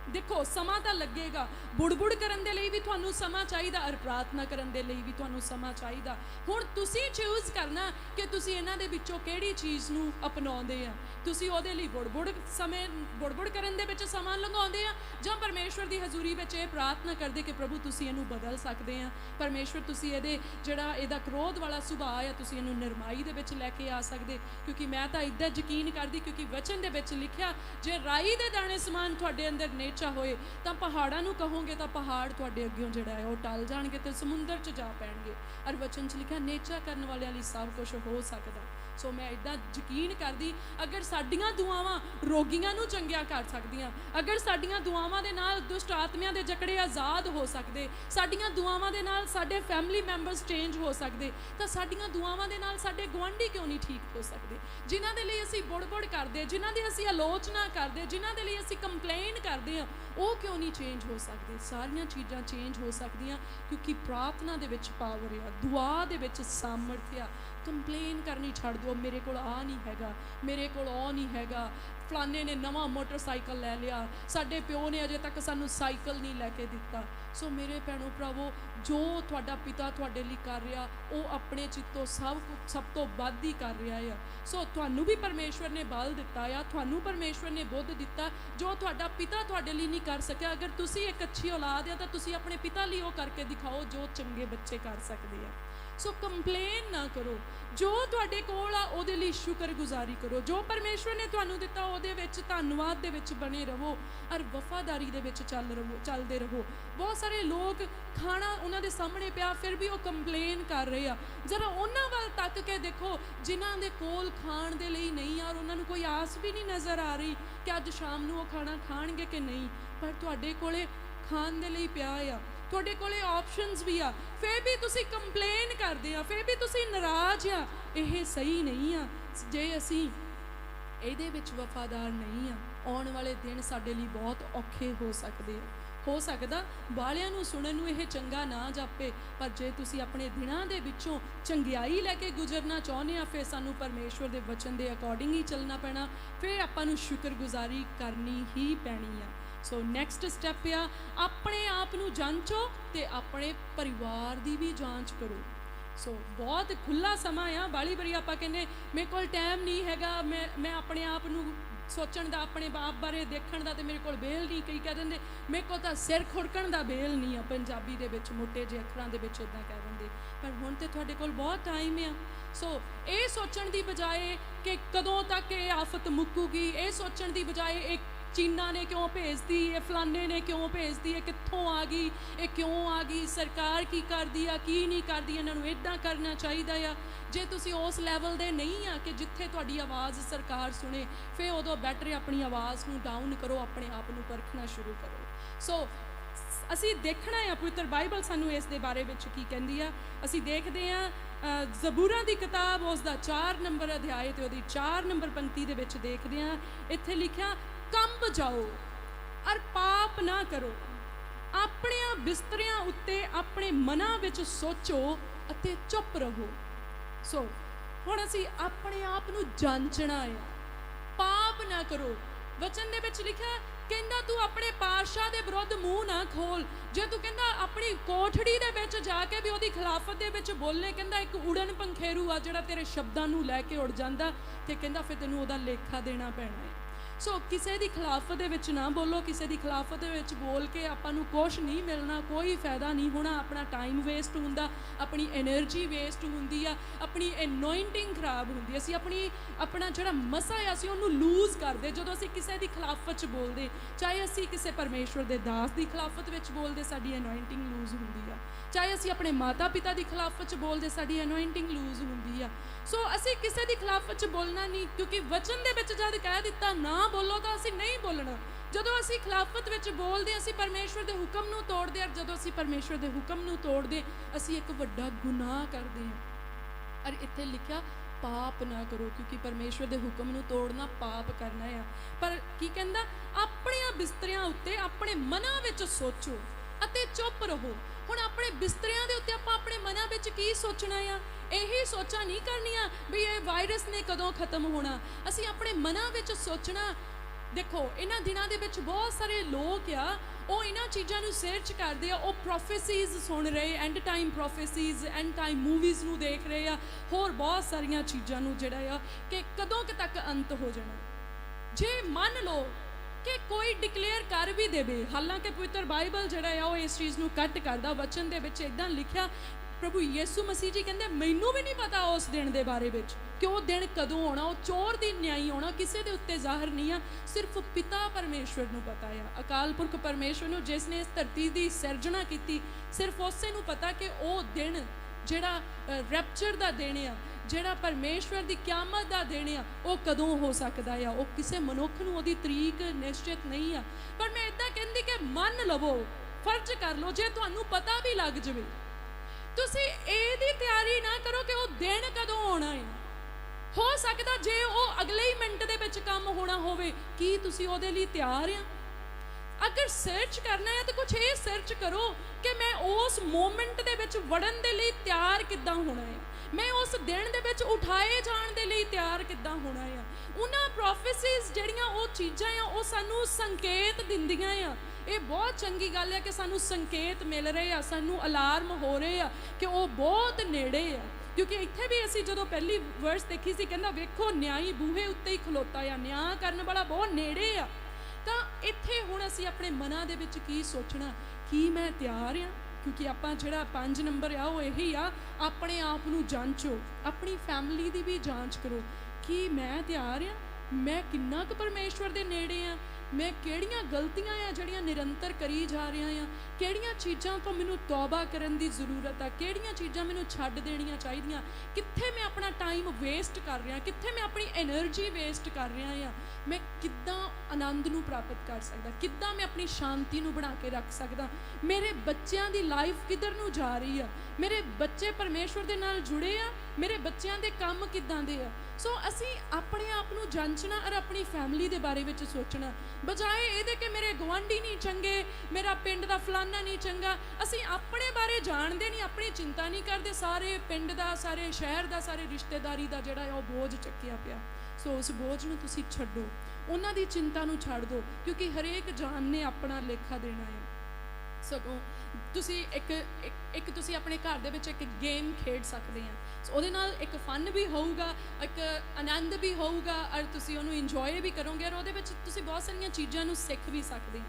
ਦੇਖੋ, ਸਮਾਂ ਤਾਂ ਲੱਗੇਗਾ। ਬੁੜਬੁੜ ਕਰਨ ਦੇ ਲਈ ਵੀ ਤੁਹਾਨੂੰ ਸਮਾਂ ਚਾਹੀਦਾ ਔਰ ਪ੍ਰਾਰਥਨਾ ਕਰਨ ਦੇ ਲਈ ਵੀ ਤੁਹਾਨੂੰ ਸਮਾਂ ਚਾਹੀਦਾ। ਹੁਣ ਤੁਸੀਂ ਚੂਜ਼ ਕਰਨਾ ਕਿ ਤੁਸੀਂ ਇਹਨਾਂ ਦੇ ਵਿੱਚੋਂ ਕਿਹੜੀ ਚੀਜ਼ ਨੂੰ ਅਪਣਾਉਂਦੇ ਆ। ਤੁਸੀਂ ਉਹਦੇ ਲਈ ਬੁੜਬੁੜ ਸਮੇਂ, ਬੁੜਬੁੜ ਕਰਨ ਦੇ ਵਿੱਚ ਸਮਾਂ ਲੰਘਾਉਂਦੇ ਆ ਜਾਂ ਪਰਮੇਸ਼ਵਰ ਦੀ ਹਜ਼ੂਰੀ ਵਿੱਚ ਇਹ ਪ੍ਰਾਰਥਨਾ ਕਰਦੇ ਕਿ ਪ੍ਰਭੂ ਤੁਸੀਂ ਇਹਨੂੰ ਬਦਲ ਸਕਦੇ ਆ। ਪਰਮੇਸ਼ਵਰ ਤੁਸੀਂ ਇਹਦੇ ਜਿਹੜਾ ਇਹਦਾ ਕ੍ਰੋਧ ਵਾਲਾ ਸੁਭਾਅ ਆ, ਤੁਸੀਂ ਇਹਨੂੰ ਨਰਮਾਈ ਦੇ ਵਿੱਚ ਲੈ ਕੇ ਆ ਸਕਦੇ। ਕਿਉਂਕਿ ਮੈਂ ਤਾਂ ਇਦਾਂ ਯਕੀਨ ਕਰਦੀ, ਕਿਉਂਕਿ ਵਚਨ ਦੇ ਵਿੱਚ ਲਿਖਿਆ, ਜੇ ਰਾਈ ਦੇ ਦਾਣੇ ਸਮਾਨ ਤੁਹਾਡੇ ਅੰਦਰ ਨੇਚਾ ਹੋਏ, ਤਾਂ ਪਹਾੜਾਂ ਨੂੰ ਕਹੋਗੇ ਤਾਂ ਪਹਾੜ ਤੁਹਾਡੇ ਅੱਗੇੋਂ ਜਿਹੜਾ ਹੈ ਉਹ ਟਲ ਜਾਣਗੇ ਤੇ ਸਮੁੰਦਰ 'ਚ ਜਾ ਪੈਣਗੇ। ਔਰ ਵਚਨ 'ਚ ਲਿਖਿਆ ਨੇਚਾ ਕਰਨ ਵਾਲਿਆਂ ਲਈ ਸਭ ਕੁਝ ਹੋ ਸਕਦਾ। ਸੋ ਮੈਂ ਇਦਾਂ ਯਕੀਨ ਕਰਦੀ, ਅਗਰ ਸਾਡੀਆਂ ਦੁਆਵਾਂ ਰੋਗੀਆਂ ਨੂੰ ਚੰਗਿਆ ਕਰ ਸਕਦੀਆਂ, ਅਗਰ ਸਾਡੀਆਂ ਦੁਆਵਾਂ ਦੇ ਨਾਲ ਦੁਸ਼ਟ ਆਤਮਿਆਂ ਦੇ ਜਕੜੇ ਆਜ਼ਾਦ ਹੋ ਸਕਦੇ, ਸਾਡੀਆਂ ਦੁਆਵਾਂ ਦੇ ਨਾਲ ਸਾਡੇ ਫੈਮਿਲੀ ਮੈਂਬਰਸ ਚੇਂਜ ਹੋ ਸਕਦੇ, ਤਾਂ ਸਾਡੀਆਂ ਦੁਆਵਾਂ ਦੇ ਨਾਲ ਸਾਡੇ ਗੁਆਂਢੀ ਕਿਉਂ ਨਹੀਂ ਠੀਕ ਹੋ ਸਕਦੇ? ਜਿਨ੍ਹਾਂ ਦੇ ਲਈ ਅਸੀਂ ਬੁੜਬੁੜ ਕਰਦੇ, ਜਿਨ੍ਹਾਂ ਦੀ ਅਸੀਂ ਆਲੋਚਨਾ ਕਰਦੇ, ਜਿਨ੍ਹਾਂ ਦੇ ਲਈ ਅਸੀਂ ਕੰਪਲੇਨ ਕਰਦੇ ਆ ਉਹ ਕਿਉਂ ਨਹੀਂ ਚੇਂਜ ਹੋ ਸਕਦੇ? ਸਾਰੀਆਂ ਚੀਜ਼ਾਂ ਚੇਂਜ ਹੋ ਸਕਦੀਆਂ ਕਿਉਂਕਿ ਪ੍ਰਾਰਥਨਾ ਦੇ ਵਿੱਚ ਪਾਵਰ ਆ, ਦੁਆ ਦੇ ਵਿੱਚ ਸਾਮਰਥ ਆ ਕੰਪਲੇਨ ਕਰਨੀ ਛੱਡ ਦਿਓ, ਮੇਰੇ ਕੋਲ ਆ ਨਹੀਂ ਹੈਗਾ, ਮੇਰੇ ਕੋਲ ਉਹ ਨਹੀਂ ਹੈਗਾ। ਫਲਾਣੇ ਨੇ ਨਵਾਂ ਮੋਟਰਸਾਈਕਲ ਲੈ ਲਿਆ, ਸਾਡੇ ਪਿਓ ਨੇ ਅਜੇ ਤੱਕ ਸਾਨੂੰ ਸਾਈਕਲ ਨਹੀਂ ਲੈ ਕੇ ਦਿੱਤਾ। ਸੋ ਮੇਰੇ ਭੈਣੋ ਭਰਾਵੋ, ਜੋ ਤੁਹਾਡਾ ਪਿਤਾ ਤੁਹਾਡੇ ਲਈ ਕਰ ਰਿਹਾ, ਉਹ ਆਪਣੇ ਚਿੱਤੋਂ ਸਭ ਕੁ- ਸਭ ਤੋਂ ਵੱਧ ਹੀ ਕਰ ਰਿਹਾ ਆ। ਸੋ ਤੁਹਾਨੂੰ ਵੀ ਪਰਮੇਸ਼ਵਰ ਨੇ ਬਲ ਦਿੱਤਾ ਆ, ਤੁਹਾਨੂੰ ਪਰਮੇਸ਼ਵਰ ਨੇ ਬੁੱਧ ਦਿੱਤਾ, ਜੋ ਤੁਹਾਡਾ ਪਿਤਾ ਤੁਹਾਡੇ ਲਈ ਨਹੀਂ ਕਰ ਸਕਿਆ। ਅਗਰ ਤੁਸੀਂ ਇੱਕ ਅੱਛੀ ਔਲਾਦ ਆ, ਤਾਂ ਤੁਸੀਂ ਆਪਣੇ ਪਿਤਾ ਲਈ ਉਹ ਕਰਕੇ ਦਿਖਾਓ ਜੋ ਚੰਗੇ ਬੱਚੇ ਕਰ ਸਕਦੇ ਆ। ਸੋ ਕੰਪਲੇਨ ਨਾ ਕਰੋ। ਜੋ ਤੁਹਾਡੇ ਕੋਲ ਆ, ਉਹਦੇ ਲਈ ਸ਼ੁਕਰਗੁਜ਼ਾਰੀ ਕਰੋ। ਜੋ ਪਰਮੇਸ਼ਵਰ ਨੇ ਤੁਹਾਨੂੰ ਦਿੱਤਾ, ਉਹਦੇ ਵਿੱਚ ਧੰਨਵਾਦ ਦੇ ਵਿੱਚ ਬਣੇ ਰਹੋ ਔਰ ਵਫਾਦਾਰੀ ਦੇ ਵਿੱਚ ਚੱਲ ਰਹੋ, ਚੱਲਦੇ ਰਹੋ। ਬਹੁਤ ਸਾਰੇ ਲੋਕ ਖਾਣਾ ਉਹਨਾਂ ਦੇ ਸਾਹਮਣੇ ਪਿਆ, ਫਿਰ ਵੀ ਉਹ ਕੰਪਲੇਨ ਕਰ ਰਹੇ ਆ। ਜਰਾ ਉਹਨਾਂ ਵੱਲ ਤੱਕ ਕੇ ਦੇਖੋ, ਜਿਨ੍ਹਾਂ ਦੇ ਕੋਲ ਖਾਣ ਦੇ ਲਈ ਨਹੀਂ ਆ ਔਰ ਉਹਨਾਂ ਨੂੰ ਕੋਈ ਆਸ ਵੀ ਨਹੀਂ ਨਜ਼ਰ ਆ ਰਹੀ ਕਿ ਅੱਜ ਸ਼ਾਮ ਨੂੰ ਉਹ ਖਾਣਾ ਖਾਣਗੇ ਕਿ ਨਹੀਂ। ਪਰ ਤੁਹਾਡੇ ਕੋਲੇ ਖਾਣ ਦੇ ਲਈ ਪਿਆ ਆ। ਤੁਹਾਡੇ ਕੋਲੇ ਆਪਸ਼ਨਸ ਵੀ ਆ। ਫਿਰ ਵੀ ਤੁਸੀਂ ਕੰਪਲੇਨ ਕਰਦੇ ਆ, ਫਿਰ ਵੀ ਤੁਸੀਂ ਨਾਰਾਜ਼ ਆ। ਇਹ ਸਹੀ ਨਹੀਂ ਆ। ਜੇ ਅਸੀਂ ਇਹਦੇ ਵਿੱਚ ਵਫਾਦਾਰ ਨਹੀਂ ਆ, ਆਉਣ ਵਾਲੇ ਦਿਨ ਸਾਡੇ ਲਈ ਬਹੁਤ ਔਖੇ ਹੋ ਸਕਦੇ ਆ। ਹੋ ਸਕਦਾ ਬਾਲਿਆਂ ਨੂੰ ਸੁਣਨ ਨੂੰ ਇਹ ਚੰਗਾ ਨਾ ਜਾਪੇ, ਪਰ ਜੇ ਤੁਸੀਂ ਆਪਣੇ ਦਿਨਾਂ ਦੇ ਵਿੱਚੋਂ ਚੰਗਿਆਈ ਲੈ ਕੇ ਗੁਜ਼ਰਨਾ ਚਾਹੁੰਦੇ ਆ, ਫਿਰ ਸਾਨੂੰ ਪਰਮੇਸ਼ਵਰ ਦੇ ਵਚਨ ਦੇ ਅਕੋਰਡਿੰਗ ਹੀ ਚੱਲਣਾ ਪੈਣਾ। ਫਿਰ ਆਪਾਂ ਨੂੰ ਸ਼ੁਕਰਗੁਜ਼ਾਰੀ ਕਰਨੀ ਹੀ ਪੈਣੀ ਆ। ਸੋ ਨੈਕਸਟ ਸਟੈਪ ਆ, ਆਪਣੇ ਆਪ ਨੂੰ ਜਾਂਚੋ ਤੇ ਆਪਣੇ ਪਰਿਵਾਰ ਦੀ ਵੀ ਜਾਂਚ ਕਰੋ। ਸੋ ਬਹੁਤ ਖੁੱਲਾ ਸਮਾਂ ਆ, ਬਾਲੀ ਬਰੀ ਆਪਾਂ ਕਹਿੰਦੇ, ਮੇਰੇ ਕੋਲ ਟਾਈਮ ਨਹੀਂ ਹੈਗਾ, ਮੈਂ ਮੈਂ ਆਪਣੇ ਆਪ ਨੂੰ ਸੋਚਣ ਦਾ, ਆਪਣੇ ਬਾਪ ਬਾਰੇ ਦੇਖਣ ਦਾ ਤੇ ਮੇਰੇ ਕੋਲ ਬੇਲ ਨਹੀਂ, ਕਈ ਕਹਿ ਦਿੰਦੇ, ਮੇਰੇ ਕੋਲ ਤਾਂ ਸਿਰ ਖੁਰਕਣ ਦਾ ਬੇਲ ਨਹੀਂ ਆ, ਪੰਜਾਬੀ ਦੇ ਵਿੱਚ, ਮੋਟੇ ਜਿਹੇ ਅੱਖਰਾਂ ਦੇ ਵਿੱਚ ਇਦਾਂ ਕਹਿ ਦਿੰਦੇ। ਪਰ ਹੁਣ ਤੇ ਤੁਹਾਡੇ ਕੋਲ ਬਹੁਤ ਟਾਈਮ ਆ। ਸੋ ਇਹ ਸੋਚਣ ਦੀ ਬਜਾਏ ਕਿ ਕਦੋਂ ਤੱਕ ਇਹ ਆਫਤ ਮੁੱਕੂਗੀ, ਇਹ ਸੋਚਣ ਦੀ ਬਜਾਏ ਇਹ ਚੀਨਾ ਨੇ ਕਿਉਂ ਭੇਜਦੀ ਇਹ ਫਲਾਨੇ ਨੇ ਕਿਉਂ ਭੇਜਦੀ ਇਹ ਕਿੱਥੋਂ ਆ ਗਈ? ਇਹ ਕਿਉਂ ਆ ਗਈ? ਸਰਕਾਰ ਕੀ ਕਰਦੀ ਆ, ਕੀ ਨਹੀਂ ਕਰਦੀ? ਇਹਨਾਂ ਨੂੰ ਇਦਾਂ ਕਰਨਾ ਚਾਹੀਦਾ ਆ। ਜੇ ਤੁਸੀਂ ਉਸ ਲੈਵਲ ਦੇ ਨਹੀਂ ਆ ਕਿ ਜਿੱਥੇ ਤੁਹਾਡੀ ਆਵਾਜ਼ ਸਰਕਾਰ ਸੁਣੇ, ਫਿਰ ਉਦੋਂ ਬੈਟਰ ਆਪਣੀ ਆਵਾਜ਼ ਨੂੰ ਡਾਊਨ ਕਰੋ, ਆਪਣੇ ਆਪ ਨੂੰ ਪਰਖਣਾ ਸ਼ੁਰੂ ਕਰੋ। ਸੋ ਅਸੀਂ ਦੇਖਣਾ ਹੈ ਪਵਿੱਤਰ ਬਾਈਬਲ ਸਾਨੂੰ ਇਸ ਦੇ ਬਾਰੇ ਵਿੱਚ ਕੀ ਕਹਿੰਦੀ ਆ। ਅਸੀਂ ਦੇਖਦੇ ਆ ਜ਼ਬੂਰਾਂ ਦੀ ਕਿਤਾਬ ਉਸ ਦਾ 4 ਨੰਬਰ ਅਧਿਆਇ ਤੇ ਉਹਦੀ 4 ਨੰਬਰ ਪੰਕਤੀ ਦੇ ਵਿੱਚ ਦੇਖਦੇ ਆ। ਇੱਥੇ ਲਿਖਿਆ ਕੰਬ ਜਾਓ, ਅਰ ਪਾਪ ਨਾ ਕਰੋ। ਆਪਣਿਆਂ ਬਿਸਤਰਿਆਂ ਉੱਤੇ ਆਪਣੇ ਮਨਾਂ ਵਿੱਚ ਸੋਚੋ ਅਤੇ ਚੁੱਪ ਰਹੋ। ਸੋ, ਹੁਣ ਅਸੀਂ ਆਪਣੇ ਆਪ ਨੂੰ ਜਾਂਚਣਾ ਹੈ ਪਾਪ ਨਾ ਕਰੋ। ਵਚਨ ਦੇ ਵਿੱਚ ਲਿਖਿਆ, ਕਹਿੰਦਾ ਤੂੰ ਆਪਣੇ ਪਾਤਸ਼ਾਹ ਦੇ ਵਿਰੁੱਧ ਮੂੰਹ ਨਾ ਖੋਲ। ਜੇ ਤੂੰ ਕਹਿੰਦਾ ਆਪਣੀ ਕੋਠੜੀ ਦੇ ਵਿੱਚ ਜਾ ਕੇ ਵੀ ਉਹਦੀ ਖਿਲਾਫਤ ਦੇ ਵਿੱਚ ਬੋਲਨੇ ਕਹਿੰਦਾ ਇੱਕ ਉੜਨ ਪੰਖੇਰੂ ਆ ਜਿਹੜਾ ਤੇਰੇ ਸ਼ਬਦਾਂ ਨੂੰ ਲੈ ਕੇ ਉੜ ਜਾਂਦਾ, ਤੇ ਕਹਿੰਦਾ ਫਿਰ ਤੈਨੂੰ ਉਹਦਾ ਲੇਖਾ ਦੇਣਾ ਪੈਣਾ ਹੈ ਸੋ ਕਿਸੇ ਦੀ ਖਿਲਾਫਤ ਦੇ ਵਿੱਚ ਨਾ ਬੋਲੋ, ਕਿਸੇ ਦੀ ਖਿਲਾਫਤ ਦੇ ਵਿੱਚ ਬੋਲ ਕੇ ਆਪਾਂ ਨੂੰ ਕੁਝ ਨਹੀਂ ਮਿਲਣਾ, ਕੋਈ ਫਾਇਦਾ ਨਹੀਂ ਹੋਣਾ। ਆਪਣਾ ਟਾਈਮ ਵੇਸਟ ਹੁੰਦਾ, ਆਪਣੀ એનર્ਜੀ ਵੇਸਟ ਹੁੰਦੀ ਆ, ਆਪਣੀ ਅਨੋਇੰਟਿੰਗ ਖਰਾਬ ਹੁੰਦੀ ਅਸੀਂ ਆਪਣੀ, ਆਪਣਾ ਜਿਹੜਾ ਮਸਾ ਆ, ਅਸੀਂ ਉਹਨੂੰ ਲੂਜ਼ ਕਰਦੇ। ਜਦੋਂ ਅਸੀਂ ਕਿਸੇ ਦੀ ਖਿਲਾਫਤ 'ਚ ਬੋਲਦੇ, ਚਾਹੇ ਅਸੀਂ ਕਿਸੇ ਪਰਮੇਸ਼ਵਰ ਦੇ ਦਾਸ ਦੀ ਖਿਲਾਫਤ ਵਿੱਚ ਬੋਲਦੇ, ਸਾਡੀ ਅਨੋਇੰਟਿੰਗ ਲੂਜ਼ ਹੁੰਦੀ ਆ। ਚਾਹੇ ਅਸੀਂ ਆਪਣੇ ਮਾਤਾ-ਪਿਤਾ ਦੀ ਖਿਲਾਫਤ 'ਚ ਬੋਲਦੇ, ਸਾਡੀ ਅਨੋਇੰਟਿੰਗ ਲੂਜ਼ ਹੁੰਦੀ ਆ। ਸੋ ਅਸੀਂ ਕਿਸੇ ਦੀ ਖਿਲਾਫਤ 'ਚ ਬੋਲਣਾ ਨਹੀਂ, ਕਿਉਂਕਿ ਵਚਨ ਦੇ ਵਿੱਚ ਜਦ ਕਹਿ ਦਿੱਤਾ ਨਾ ਬੋਲੋ ਤਾਂ ਅਸੀਂ ਨਹੀਂ ਬੋਲਣਾ। ਜਦੋਂ ਅਸੀਂ ਖਿਲਾਫਤ ਵਿੱਚ ਬੋਲਦੇ ਅਸੀਂ ਪਰਮੇਸ਼ਵਰ ਦੇ ਹੁਕਮ ਨੂੰ ਤੋੜਦੇ ਹਾਂ ਜਦੋਂ ਅਸੀਂ ਪਰਮੇਸ਼ਵਰ ਦੇ ਹੁਕਮ ਨੂੰ ਤੋੜਦੇ ਅਸੀਂ ਇੱਕ ਵੱਡਾ ਗੁਨਾਹ ਕਰਦੇ ਹਾਂ। ਔਰ ਇੱਥੇ ਲਿਖਿਆ, ਪਾਪ ਨਾ ਕਰੋ, ਕਿਉਂਕਿ ਪਰਮੇਸ਼ਵਰ ਦੇ ਹੁਕਮ ਨੂੰ ਤੋੜਨਾ ਪਾਪ ਕਰਨਾ ਆ। ਪਰ ਕੀ ਕਹਿੰਦਾ? ਆਪਣੀਆਂ ਬਿਸਤਰਿਆਂ ਉੱਤੇ, ਆਪਣੇ ਮਨਾਂ ਵਿੱਚ ਸੋਚੋ ਅਤੇ ਚੁੱਪ ਰਹੋ। ਹੁਣ ਆਪਣੇ ਬਿਸਤਰਿਆਂ ਦੇ ਉੱਤੇ ਆਪਾਂ ਆਪਣੇ ਮਨਾਂ ਵਿੱਚ ਕੀ ਸੋਚਣਾ ਆ? ਇਹੀ ਸੋਚਾਂ ਨਹੀਂ ਕਰਨੀਆਂ ਵੀ ਇਹ ਵਾਇਰਸ ਨੇ ਕਦੋਂ ਖਤਮ ਹੋਣਾ। ਅਸੀਂ ਆਪਣੇ ਮਨਾਂ ਵਿੱਚ ਸੋਚਣਾ, ਦੇਖੋ, ਇਹਨਾਂ ਦਿਨਾਂ ਦੇ ਵਿੱਚ ਬਹੁਤ ਸਾਰੇ ਲੋਕ ਆ, ਉਹ ਇਹਨਾਂ ਚੀਜ਼ਾਂ ਨੂੰ ਸਰਚ ਕਰਦੇ ਆ, ਉਹ ਪ੍ਰੋਫੈਸੀਜ਼ ਸੁਣ ਰਹੇ end time prophecies end time movies ਨੂੰ ਦੇਖ ਰਹੇ ਆ, ਹੋਰ ਬਹੁਤ ਸਾਰੀਆਂ ਚੀਜ਼ਾਂ ਨੂੰ ਜਿਹੜਾ ਆ ਕਿ ਕਦੋਂ ਕੁ ਤੱਕ ਅੰਤ ਹੋ ਜਾਣਾ। ਜੇ ਮੰਨ ਲਓ ਕਿ ਕੋਈ ਡਿਕਲੇਅਰ ਕਰ ਵੀ ਦੇਵੇ। ਹਾਲਾਂਕਿ ਪਵਿੱਤਰ ਬਾਈਬਲ ਜਿਹੜਾ ਆ, ਉਹ ਇਸ ਚੀਜ਼ ਨੂੰ ਕੱਟ ਕਰਦਾ। ਵਚਨ ਦੇ ਵਿੱਚ ਇਦਾਂ ਲਿਖਿਆ, ਪ੍ਰਭੂ ਯੀਸੂ ਮਸੀਹ ਜੀ ਕਹਿੰਦੇ, ਮੈਨੂੰ ਵੀ ਨਹੀਂ ਪਤਾ ਉਸ ਦਿਨ ਦੇ ਬਾਰੇ ਵਿੱਚ ਕਿ ਉਹ ਦਿਨ ਕਦੋਂ ਆਉਣਾ, ਉਹ ਚੋਰ ਦੀ ਨਿਆਈ ਆਉਣਾ, ਕਿਸੇ ਦੇ ਉੱਤੇ ਜ਼ਾਹਰ ਨਹੀਂ ਆ, ਸਿਰਫ ਪਿਤਾ ਪਰਮੇਸ਼ਵਰ ਨੂੰ ਪਤਾ ਆ। ਅਕਾਲ ਪੁਰਖ ਪਰਮੇਸ਼ਵਰ ਨੂੰ, ਜਿਸ ਨੇ ਇਸ ਧਰਤੀ ਦੀ ਸਿਰਜਣਾ ਕੀਤੀ, ਸਿਰਫ ਉਸੇ ਨੂੰ ਪਤਾ ਕਿ ਉਹ ਦਿਨ ਜਿਹੜਾ ਰੈਪਚਰ ਦਾ ਦਿਨ ਆ ਜਿਹੜਾ ਪਰਮੇਸ਼ਵਰ ਦੀ ਕਿਆਮਤ ਦਾ ਦਿਨ ਆ, ਉਹ ਕਦੋਂ ਹੋ ਸਕਦਾ ਆ? ਉਹ ਕਿਸੇ ਮਨੁੱਖ ਨੂੰ ਉਹਦੀ ਤਰੀਕ ਨਿਸ਼ਚਿਤ ਨਹੀਂ ਆ। ਪਰ ਮੈਂ ਇਦਾਂ ਕਹਿੰਦੀ ਕਿ ਮੰਨ ਲਵੋ, ਫਰਜ਼ ਕਰ ਲਓ, ਜੇ ਤੁਹਾਨੂੰ ਪਤਾ ਵੀ ਲੱਗ ਜਵੇ। ਤੁਸੀਂ ਇਹਦੀ ਤਿਆਰੀ ਨਾ ਕਰੋ ਕਿ ਉਹ ਦਿਨ ਕਦੋਂ ਆਉਣਾ ਹੈ ਹੋ ਸਕਦਾ ਜੇ ਉਹ ਅਗਲੇ ਹੀ ਮਿੰਟ ਦੇ ਵਿੱਚ ਕੰਮ ਹੋਣਾ ਹੋਵੇ, ਕੀ ਤੁਸੀਂ ਉਹਦੇ ਲਈ ਤਿਆਰ ਆ? ਅਗਰ ਸਰਚ ਕਰਨਾ ਹੈ ਤਾਂ ਕੁਝ ਇਹ ਸਰਚ ਕਰੋ ਕਿ ਮੈਂ ਉਸ ਮੂਮੈਂਟ ਦੇ ਵਿੱਚ ਵੜਨ ਦੇ ਲਈ ਤਿਆਰ ਕਿੱਦਾਂ ਹੋਣਾ ਹੈ ਮੈਂ ਉਸ ਦਿਨ ਦੇ ਵਿੱਚ ਉਠਾਏ ਜਾਣ ਦੇ ਲਈ ਤਿਆਰ ਕਿੱਦਾਂ ਹੋਣਾ ਆ? ਉਹਨਾਂ ਪ੍ਰੋਫੈਸੀਜ਼ ਜਿਹੜੀਆਂ ਉਹ ਚੀਜ਼ਾਂ ਆ, ਉਹ ਸਾਨੂੰ ਸੰਕੇਤ ਦਿੰਦੀਆਂ ਆ। ਇਹ ਬਹੁਤ ਚੰਗੀ ਗੱਲ ਹੈ ਕਿ ਸਾਨੂੰ ਸੰਕੇਤ ਮਿਲ ਰਹੇ ਆ, ਸਾਨੂੰ ਅਲਾਰਮ ਹੋ ਰਹੇ ਆ ਕਿ ਉਹ ਬਹੁਤ ਨੇੜੇ ਆ। ਕਿਉਂਕਿ ਇੱਥੇ ਵੀ ਅਸੀਂ ਜਦੋਂ ਪਹਿਲੀ ਵਰਸ ਦੇਖੀ ਸੀ, ਕਹਿੰਦਾ, ਵੇਖੋ, ਨਿਆਈ ਬੂਹੇ ਉੱਤੇ ਹੀ ਖਲੋਤਾ ਆ, ਨਿਆਂ ਕਰਨ ਵਾਲਾ ਬਹੁਤ ਨੇੜੇ ਆ। ਤਾਂ ਇੱਥੇ ਹੁਣ ਅਸੀਂ ਆਪਣੇ ਮਨਾਂ ਦੇ ਵਿੱਚ ਕੀ ਸੋਚਣਾ? ਕੀ ਮੈਂ ਤਿਆਰ ਆ? ਕਿਉਂਕਿ ਆਪਾਂ ਜਿਹੜਾ 5 ਨੰਬਰ ਆ, ਉਹ ਇਹੀ ਆ, ਆਪਣੇ ਆਪ ਨੂੰ ਜਾਂਚੋ, ਆਪਣੀ ਫੈਮਿਲੀ ਦੀ ਵੀ ਜਾਂਚ ਕਰੋ ਕਿ ਮੈਂ ਤਿਆਰ ਆ, ਮੈਂ ਕਿੰਨਾ ਕੁ ਪਰਮੇਸ਼ਵਰ ਦੇ ਨੇੜੇ ਆ ਮੈਂ ਕਿਹੜੀਆਂ ਗਲਤੀਆਂ ਆ ਜਿਹੜੀਆਂ ਨਿਰੰਤਰ ਕਰੀ ਜਾ ਰਿਹਾ ਆ? ਕਿਹੜੀਆਂ ਚੀਜ਼ਾਂ ਤੋਂ ਮੈਨੂੰ ਤੌਬਾ ਕਰਨ ਦੀ ਜ਼ਰੂਰਤ ਆ? ਕਿਹੜੀਆਂ ਚੀਜ਼ਾਂ ਮੈਨੂੰ ਛੱਡ ਦੇਣੀਆਂ ਚਾਹੀਦੀਆਂ? ਕਿੱਥੇ ਮੈਂ ਆਪਣਾ ਟਾਈਮ ਵੇਸਟ ਕਰ ਰਿਹਾ? ਕਿੱਥੇ ਮੈਂ ਆਪਣੀ એનર્ਜੀ ਵੇਸਟ ਕਰ ਰਿਹਾ ਆ? ਮੈਂ ਕਿੱਦਾਂ ਆਨੰਦ ਨੂੰ ਪ੍ਰਾਪਤ ਕਰ ਸਕਦਾ? ਕਿੱਦਾਂ ਮੈਂ ਆਪਣੀ ਸ਼ਾਂਤੀ ਨੂੰ ਬਣਾ ਕੇ ਰੱਖ ਸਕਦਾ? ਮੇਰੇ ਬੱਚਿਆਂ ਦੀ ਲਾਈਫ ਕਿੱਧਰ ਨੂੰ ਜਾ ਰਹੀ ਆ? ਮੇਰੇ ਬੱਚੇ ਪਰਮੇਸ਼ਵਰ ਦੇ ਨਾਲ ਜੁੜੇ ਆ? ਮੇਰੇ ਬੱਚਿਆਂ ਦੇ ਕੰਮ ਕਿੱਦਾਂ ਦੇ ਆ? ਸੋ ਅਸੀਂ ਆਪਣੇ ਆਪ ਨੂੰ ਜਾਂਚਣਾ ਔਰ ਆਪਣੀ ਫੈਮਿਲੀ ਦੇ ਬਾਰੇ ਵਿੱਚ ਸੋਚਣਾ। ਬਜਾਏ ਇਹਦੇ ਕਿ ਮੇਰੇ ਗਵਾਂਢੀ ਨਹੀਂ ਚੰਗੇ, ਮੇਰਾ ਪਿੰਡ ਦਾ ਫਲਾਨਾ ਨਹੀਂ ਚੰਗਾ, ਅਸੀਂ ਆਪਣੇ ਬਾਰੇ ਜਾਣਦੇ ਨਹੀਂ, ਆਪਣੀ ਚਿੰਤਾ ਨਹੀਂ ਕਰਦੇ। ਸਾਰੇ ਪਿੰਡ ਦਾ, ਸਾਰੇ ਸ਼ਹਿਰ ਦਾ, ਸਾਰੇ ਰਿਸ਼ਤੇਦਾਰੀ ਦਾ ਜਿਹੜਾ ਉਹ ਬੋਝ ਚੱਕਿਆ ਪਿਆ। ਸੋ ਉਸ ਬੋਝ ਨੂੰ ਤੁਸੀਂ ਛੱਡੋ। ਉਹਨਾਂ ਦੀ ਚਿੰਤਾ ਨੂੰ ਛੱਡ ਦਿਓ, ਕਿਉਂਕਿ ਹਰੇਕ ਜਾਨ ਨੇ ਆਪਣਾ ਲੇਖਾ ਦੇਣਾ ਹੈ ਸਗੋਂ ਤੁਸੀਂ ਇੱਕ, ਇੱਕ- ਇੱਕ ਤੁਸੀਂ ਆਪਣੇ ਘਰ ਦੇ ਵਿੱਚ ਇੱਕ ਗੇਮ ਖੇਡ ਸਕਦੇ ਆ। ਸੋ ਉਹਦੇ ਨਾਲ ਇੱਕ ਫਨ ਵੀ ਹੋਊਗਾ, ਇੱਕ ਆਨੰਦ ਵੀ ਹੋਊਗਾ, ਔਰ ਤੁਸੀਂ ਉਹਨੂੰ ਇੰਜੋਏ ਵੀ ਕਰੋਗੇ, ਔਰ ਉਹਦੇ ਵਿੱਚ ਤੁਸੀਂ ਬਹੁਤ ਸਾਰੀਆਂ ਚੀਜ਼ਾਂ ਨੂੰ ਸਿੱਖ ਵੀ ਸਕਦੇ ਆ।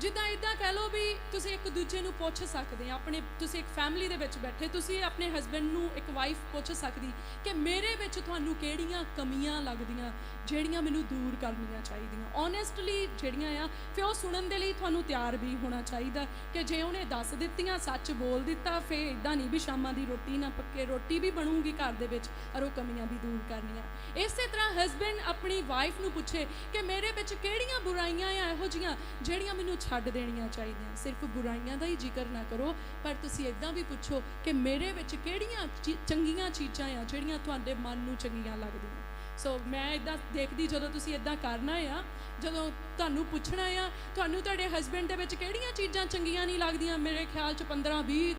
ਜਿੱਦਾਂ ਇਦਾਂ ਕਹਿ ਲਓ ਵੀ ਤੁਸੀਂ ਇੱਕ ਦੂਜੇ ਨੂੰ ਪੁੱਛ ਸਕਦੇ ਆ, ਆਪਣੇ ਤੁਸੀਂ ਇੱਕ ਫੈਮਿਲੀ ਦੇ ਵਿੱਚ ਬੈਠੇ, ਤੁਸੀਂ ਆਪਣੇ ਹਸਬੰਡ ਨੂੰ ਇੱਕ ਵਾਈਫ ਪੁੱਛ ਸਕਦੀ ਕਿ ਮੇਰੇ ਵਿੱਚ ਤੁਹਾਨੂੰ ਕਿਹੜੀਆਂ ਕਮੀਆਂ ਲੱਗਦੀਆਂ, ਜਿਹੜੀਆਂ ਮੈਨੂੰ ਦੂਰ ਕਰਨੀਆਂ ਚਾਹੀਦੀਆਂ? ਓਨੈਸਟਲੀ ਜਿਹੜੀਆਂ ਆ, ਫਿਰ ਉਹ ਸੁਣਨ ਦੇ ਲਈ ਤੁਹਾਨੂੰ ਤਿਆਰ ਵੀ ਹੋਣਾ ਚਾਹੀਦਾ ਕਿ ਜੇ ਉਹਨੇ ਦੱਸ ਦਿੱਤੀਆਂ, ਸੱਚ ਬੋਲ ਦਿੱਤਾ ਫੇ ਇਦਾਂ ਨਹੀਂ ਵੀ ਸ਼ਾਮਾਂ ਦੀ ਰੋਟੀ ਨਾ ਪੱਕੇ, ਰੋਟੀ ਵੀ ਬਣੂਗੀ ਘਰ ਦੇ ਵਿੱਚ ਔਰ ਉਹ ਕਮੀਆਂ ਵੀ ਦੂਰ ਕਰਨੀਆਂ। ਇਸੇ ਤਰ੍ਹਾਂ ਹਸਬੰਡ ਆਪਣੀ ਵਾਈਫ ਨੂੰ ਪੁੱਛੇ ਕਿ ਮੇਰੇ ਵਿੱਚ ਕਿਹੜੀਆਂ ਬੁਰਾਈਆਂ ਆ, ਇਹੋ ਜੀਆਂ ਜਿਹੜੀਆਂ ਮੈਨੂੰ ਛੱਡ ਦੇਣੀਆਂ ਚਾਹੀਦੀਆਂ। ਸਿਰਫ ਬੁਰਾਈਆਂ ਦਾ ਹੀ ਜ਼ਿਕਰ ਨਾ ਕਰੋ, ਪਰ ਤੁਸੀਂ ਇਦਾਂ ਵੀ ਪੁੱਛੋ ਕਿ ਮੇਰੇ ਵਿੱਚ ਕਿਹੜੀਆਂ ਚੀ- ਚੰਗੀਆਂ ਚੀਜ਼ਾਂ ਆ ਜਿਹੜੀਆਂ ਤੁਹਾਡੇ ਮਨ ਨੂੰ ਚੰਗੀਆਂ ਲੱਗਦੀਆਂ। ਸੋ ਮੈਂ ਇਦਾਂ ਦੇਖਦੀ ਜਦੋਂ ਤੁਸੀਂ ਇਦਾਂ ਕਰਨਾ ਆ, ਜਦੋਂ ਤੁਹਾਨੂੰ ਪੁੱਛਣਾ ਆ, ਤੁਹਾਨੂੰ ਤੁਹਾਡੇ ਹਸਬੰਡ ਦੇ ਵਿੱਚ ਕਿਹੜੀਆਂ ਚੀਜ਼ਾਂ ਚੰਗੀਆਂ ਨਹੀਂ ਲੱਗਦੀਆਂ? ਮੇਰੇ ਖਿਆਲ ਚ 15 20